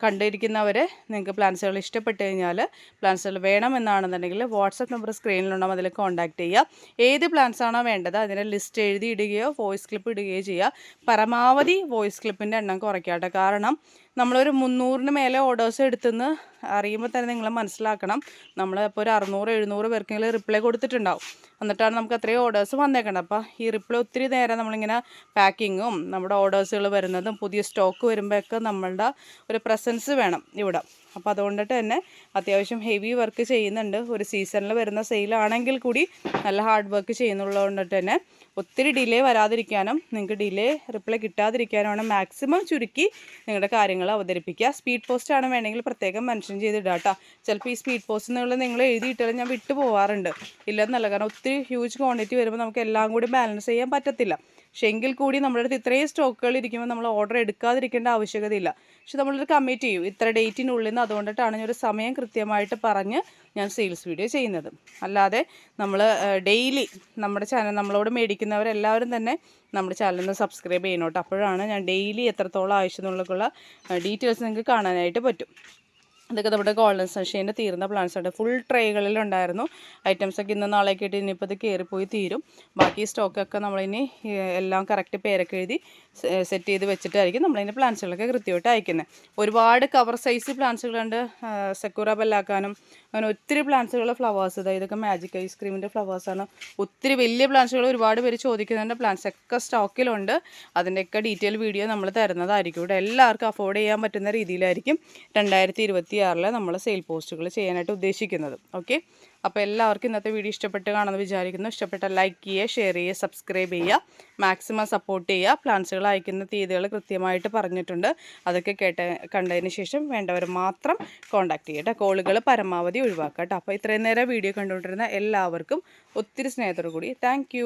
കണ്ടിരിക്കുന്നവർ നിങ്ങൾക്ക് പ്ലാൻസുകൾ ഇഷ്ടപ്പെട്ട് കഴിഞ്ഞാൽ പ്ലാൻസുകൾ വേണമെന്നാണെന്നുണ്ടെങ്കിൽ വാട്സപ്പ് നമ്പർ സ്ക്രീനിലുണ്ടാകും അതിൽ കോൺടാക്റ്റ് ചെയ്യുക. ഏത് പ്ലാന്റ്സ് ആണോ വേണ്ടത് അതിന്റെ ലിസ്റ്റ് എഴുതി ഇടുകയോ വോയിസ് ക്ലിപ്പ് ഇടുകയോ ചെയ്യുക. പരമാവധി വോയിസ് ക്ലിപ്പിന്റെ എണ്ണം കുറയ്ക്കാട്ടെ കാരണം നമ്മളൊരു മുന്നൂറിന് മേലെ ഓർഡേഴ്സ് എടുത്തെന്ന് അറിയുമ്പോൾ തന്നെ നിങ്ങൾ മനസ്സിലാക്കണം. നമ്മൾ ഇപ്പോൾ ഒരു അറുന്നൂറ് എഴുന്നൂറ് പേർക്കെങ്കിലും റിപ്ലൈ കൊടുത്തിട്ടുണ്ടാവും. എന്നിട്ടാണ് നമുക്ക് അത്രയും ഓർഡേഴ്സ് വന്നേക്കേണ്ടത് അപ്പോൾ ഈ റിപ്ലൈ ഒത്തിരി നേരം നമ്മളിങ്ങനെ പാക്കിങ്ങും നമ്മുടെ ഓർഡേഴ്സുകൾ വരുന്നതും പുതിയ സ്റ്റോക്ക് വരുമ്പോഴൊക്കെ നമ്മളുടെ ഒരു പ്രസൻസ് വേണം ഇവിടെ. അപ്പോൾ അതുകൊണ്ടിട്ട് തന്നെ അത്യാവശ്യം ഹെവി വർക്ക് ചെയ്യുന്നുണ്ട്. ഒരു സീസണിൽ വരുന്ന സെയിലാണെങ്കിൽ കൂടി നല്ല ഹാർഡ് വർക്ക് ചെയ്യുന്നുള്ളത് കൊണ്ടിട്ട് തന്നെ ഒത്തിരി ഡിലേ വരാതിരിക്കാനും നിങ്ങൾക്ക് ഡിലേ റിപ്ലൈ കിട്ടാതിരിക്കാനുമാണ് മാക്സിമം ചുരുക്കി നിങ്ങളുടെ കാര്യങ്ങൾ അവതരിപ്പിക്കുക. സ്പീഡ് പോസ്റ്റ് ആണ് വേണമെങ്കിൽ പ്രത്യേകം മെൻഷൻ ചെയ്തിടുക കേട്ടോ. ചിലപ്പോൾ ഈ സ്പീഡ് പോസ്റ്റ് എന്നുള്ളത് നിങ്ങൾ എഴുതിയിട്ടാലും ഞാൻ വിട്ടു പോവാറുണ്ട് ഇല്ലെന്നല്ല കാരണം ഒത്തിരി ഹ്യൂജ് ക്വാണ്ടിറ്റി വരുമ്പോൾ നമുക്ക് എല്ലാം കൂടി ബാലൻസ് ചെയ്യാൻ പറ്റത്തില്ല. പക്ഷേ എങ്കിൽ കൂടി നമ്മുടെ അടുത്ത് ഇത്രയും സ്റ്റോക്കുകൾ ഇരിക്കുമ്പോൾ നമ്മൾ ഓർഡർ എടുക്കാതിരിക്കേണ്ട ആവശ്യകതയില്ല. പക്ഷെ നമ്മളൊരു കമ്മിറ്റ് ചെയ്യും. ഇത്ര ഡേറ്റിനുള്ളിൽ നിന്ന് അതുകൊണ്ടിട്ടാണ് ഞാൻ ഒരു സമയം കൃത്യമായിട്ട് പറഞ്ഞ് ഞാൻ സെയിൽസ് വീഡിയോ ചെയ്യുന്നത്. അല്ലാതെ നമ്മൾ ഡെയിലി നമ്മുടെ ചാനൽ നമ്മളോട് മേടിക്കുന്നവരെല്ലാവരും തന്നെ നമ്മുടെ ചാനലിൽ നിന്ന് സബ്സ്ക്രൈബ് ചെയ്യണം കേട്ടോ. അപ്പോഴാണ് ഞാൻ ഡെയിലി എത്രത്തോളം ആവശ്യമുള്ള ഡീറ്റെയിൽസ് നിങ്ങൾക്ക് കാണാനായിട്ട് പറ്റും. ഇതൊക്കെ നമ്മുടെ ഗോൾഡൻ സൺഷൈന്റെ തീർന്ന പ്ലാന്റ്സ് ഉണ്ട് ഫുൾ ട്രേകളിലുണ്ടായിരുന്നു ഐറ്റംസ് ഒക്കെ ഇന്ന് നാളേക്ക് ഇട്ട് ഇനിയിപ്പോൾ ഇത് കയറിപ്പോയി തീരും. ബാക്കി സ്റ്റോക്കൊക്കെ നമ്മളിനി എല്ലാം കറക്റ്റ് പേരൊക്കെ എഴുതി സെറ്റ് ചെയ്ത് വെച്ചിട്ടായിരിക്കും നമ്മളിതിന്റെ പ്ലാന്റ്സുകളൊക്കെ കൃത്യമായിട്ട് അയക്കുന്നത് ഒരുപാട് കവർ സൈസ് പ്ലാന്റ്സുകളുണ്ട് സെക്യൂറ ബെല്ലാക്കാനും അങ്ങനെ ഒത്തിരി പ്ലാന്റ്സുകളുടെ ഫ്ലവേഴ്സ് ഇതാ ഇതൊക്കെ മാജിക് ഐസ്ക്രീമിന്റെ ഫ്ലവേഴ്സാണ് ഒത്തിരി വലിയ പ്ലാന്റ്സുകൾ ഒരുപാട് പേര് ചോദിക്കുന്നുണ്ട്. പ്ലാന്റ്സ് ഒക്കെ സ്റ്റോക്കിലുണ്ട് അതിന്റെയൊക്കെ ഡീറ്റെയിൽ വീഡിയോ നമ്മൾ തരുന്നതായിരിക്കും. ഇവിടെ എല്ലാവർക്കും അഫോർഡ് ചെയ്യാൻ പറ്റുന്ന രീതിയിലായിരിക്കും രണ്ടായിരത്തി ഇരുപത്തി ആറിൽ നമ്മൾ സെയിൽ പോസ്റ്റുകൾ ചെയ്യാനായിട്ട് ഉദ്ദേശിക്കുന്നത്. ഓക്കെ അപ്പോൾ എല്ലാവർക്കും ഇന്നത്തെ വീഡിയോ ഇഷ്ടപ്പെട്ട് കാണുമെന്ന് വിചാരിക്കുന്നു. ഇഷ്ടപ്പെട്ട ലൈക്ക് ചെയ്യുക ഷെയർ ചെയ്യുക സബ്സ്ക്രൈബ് ചെയ്യുക മാക്സിമം സപ്പോർട്ട് ചെയ്യുക. പ്ലാൻസുകൾ അയക്കുന്ന തീയതികൾ കൃത്യമായിട്ട് പറഞ്ഞിട്ടുണ്ട്. അതൊക്കെ കേട്ട കണ്ടതിന് ശേഷം വേണ്ടവർ മാത്രം കോൺടാക്ട് ചെയ്യട്ടെ കോളുകൾ പരമാവധി ഒഴിവാക്കാം കേട്ടോ. അപ്പോൾ ഇത്രയും നേരം വീഡിയോ കണ്ടുകൊണ്ടിരുന്ന എല്ലാവർക്കും ഒത്തിരി സ്നേഹത്തോടു കൂടി താങ്ക്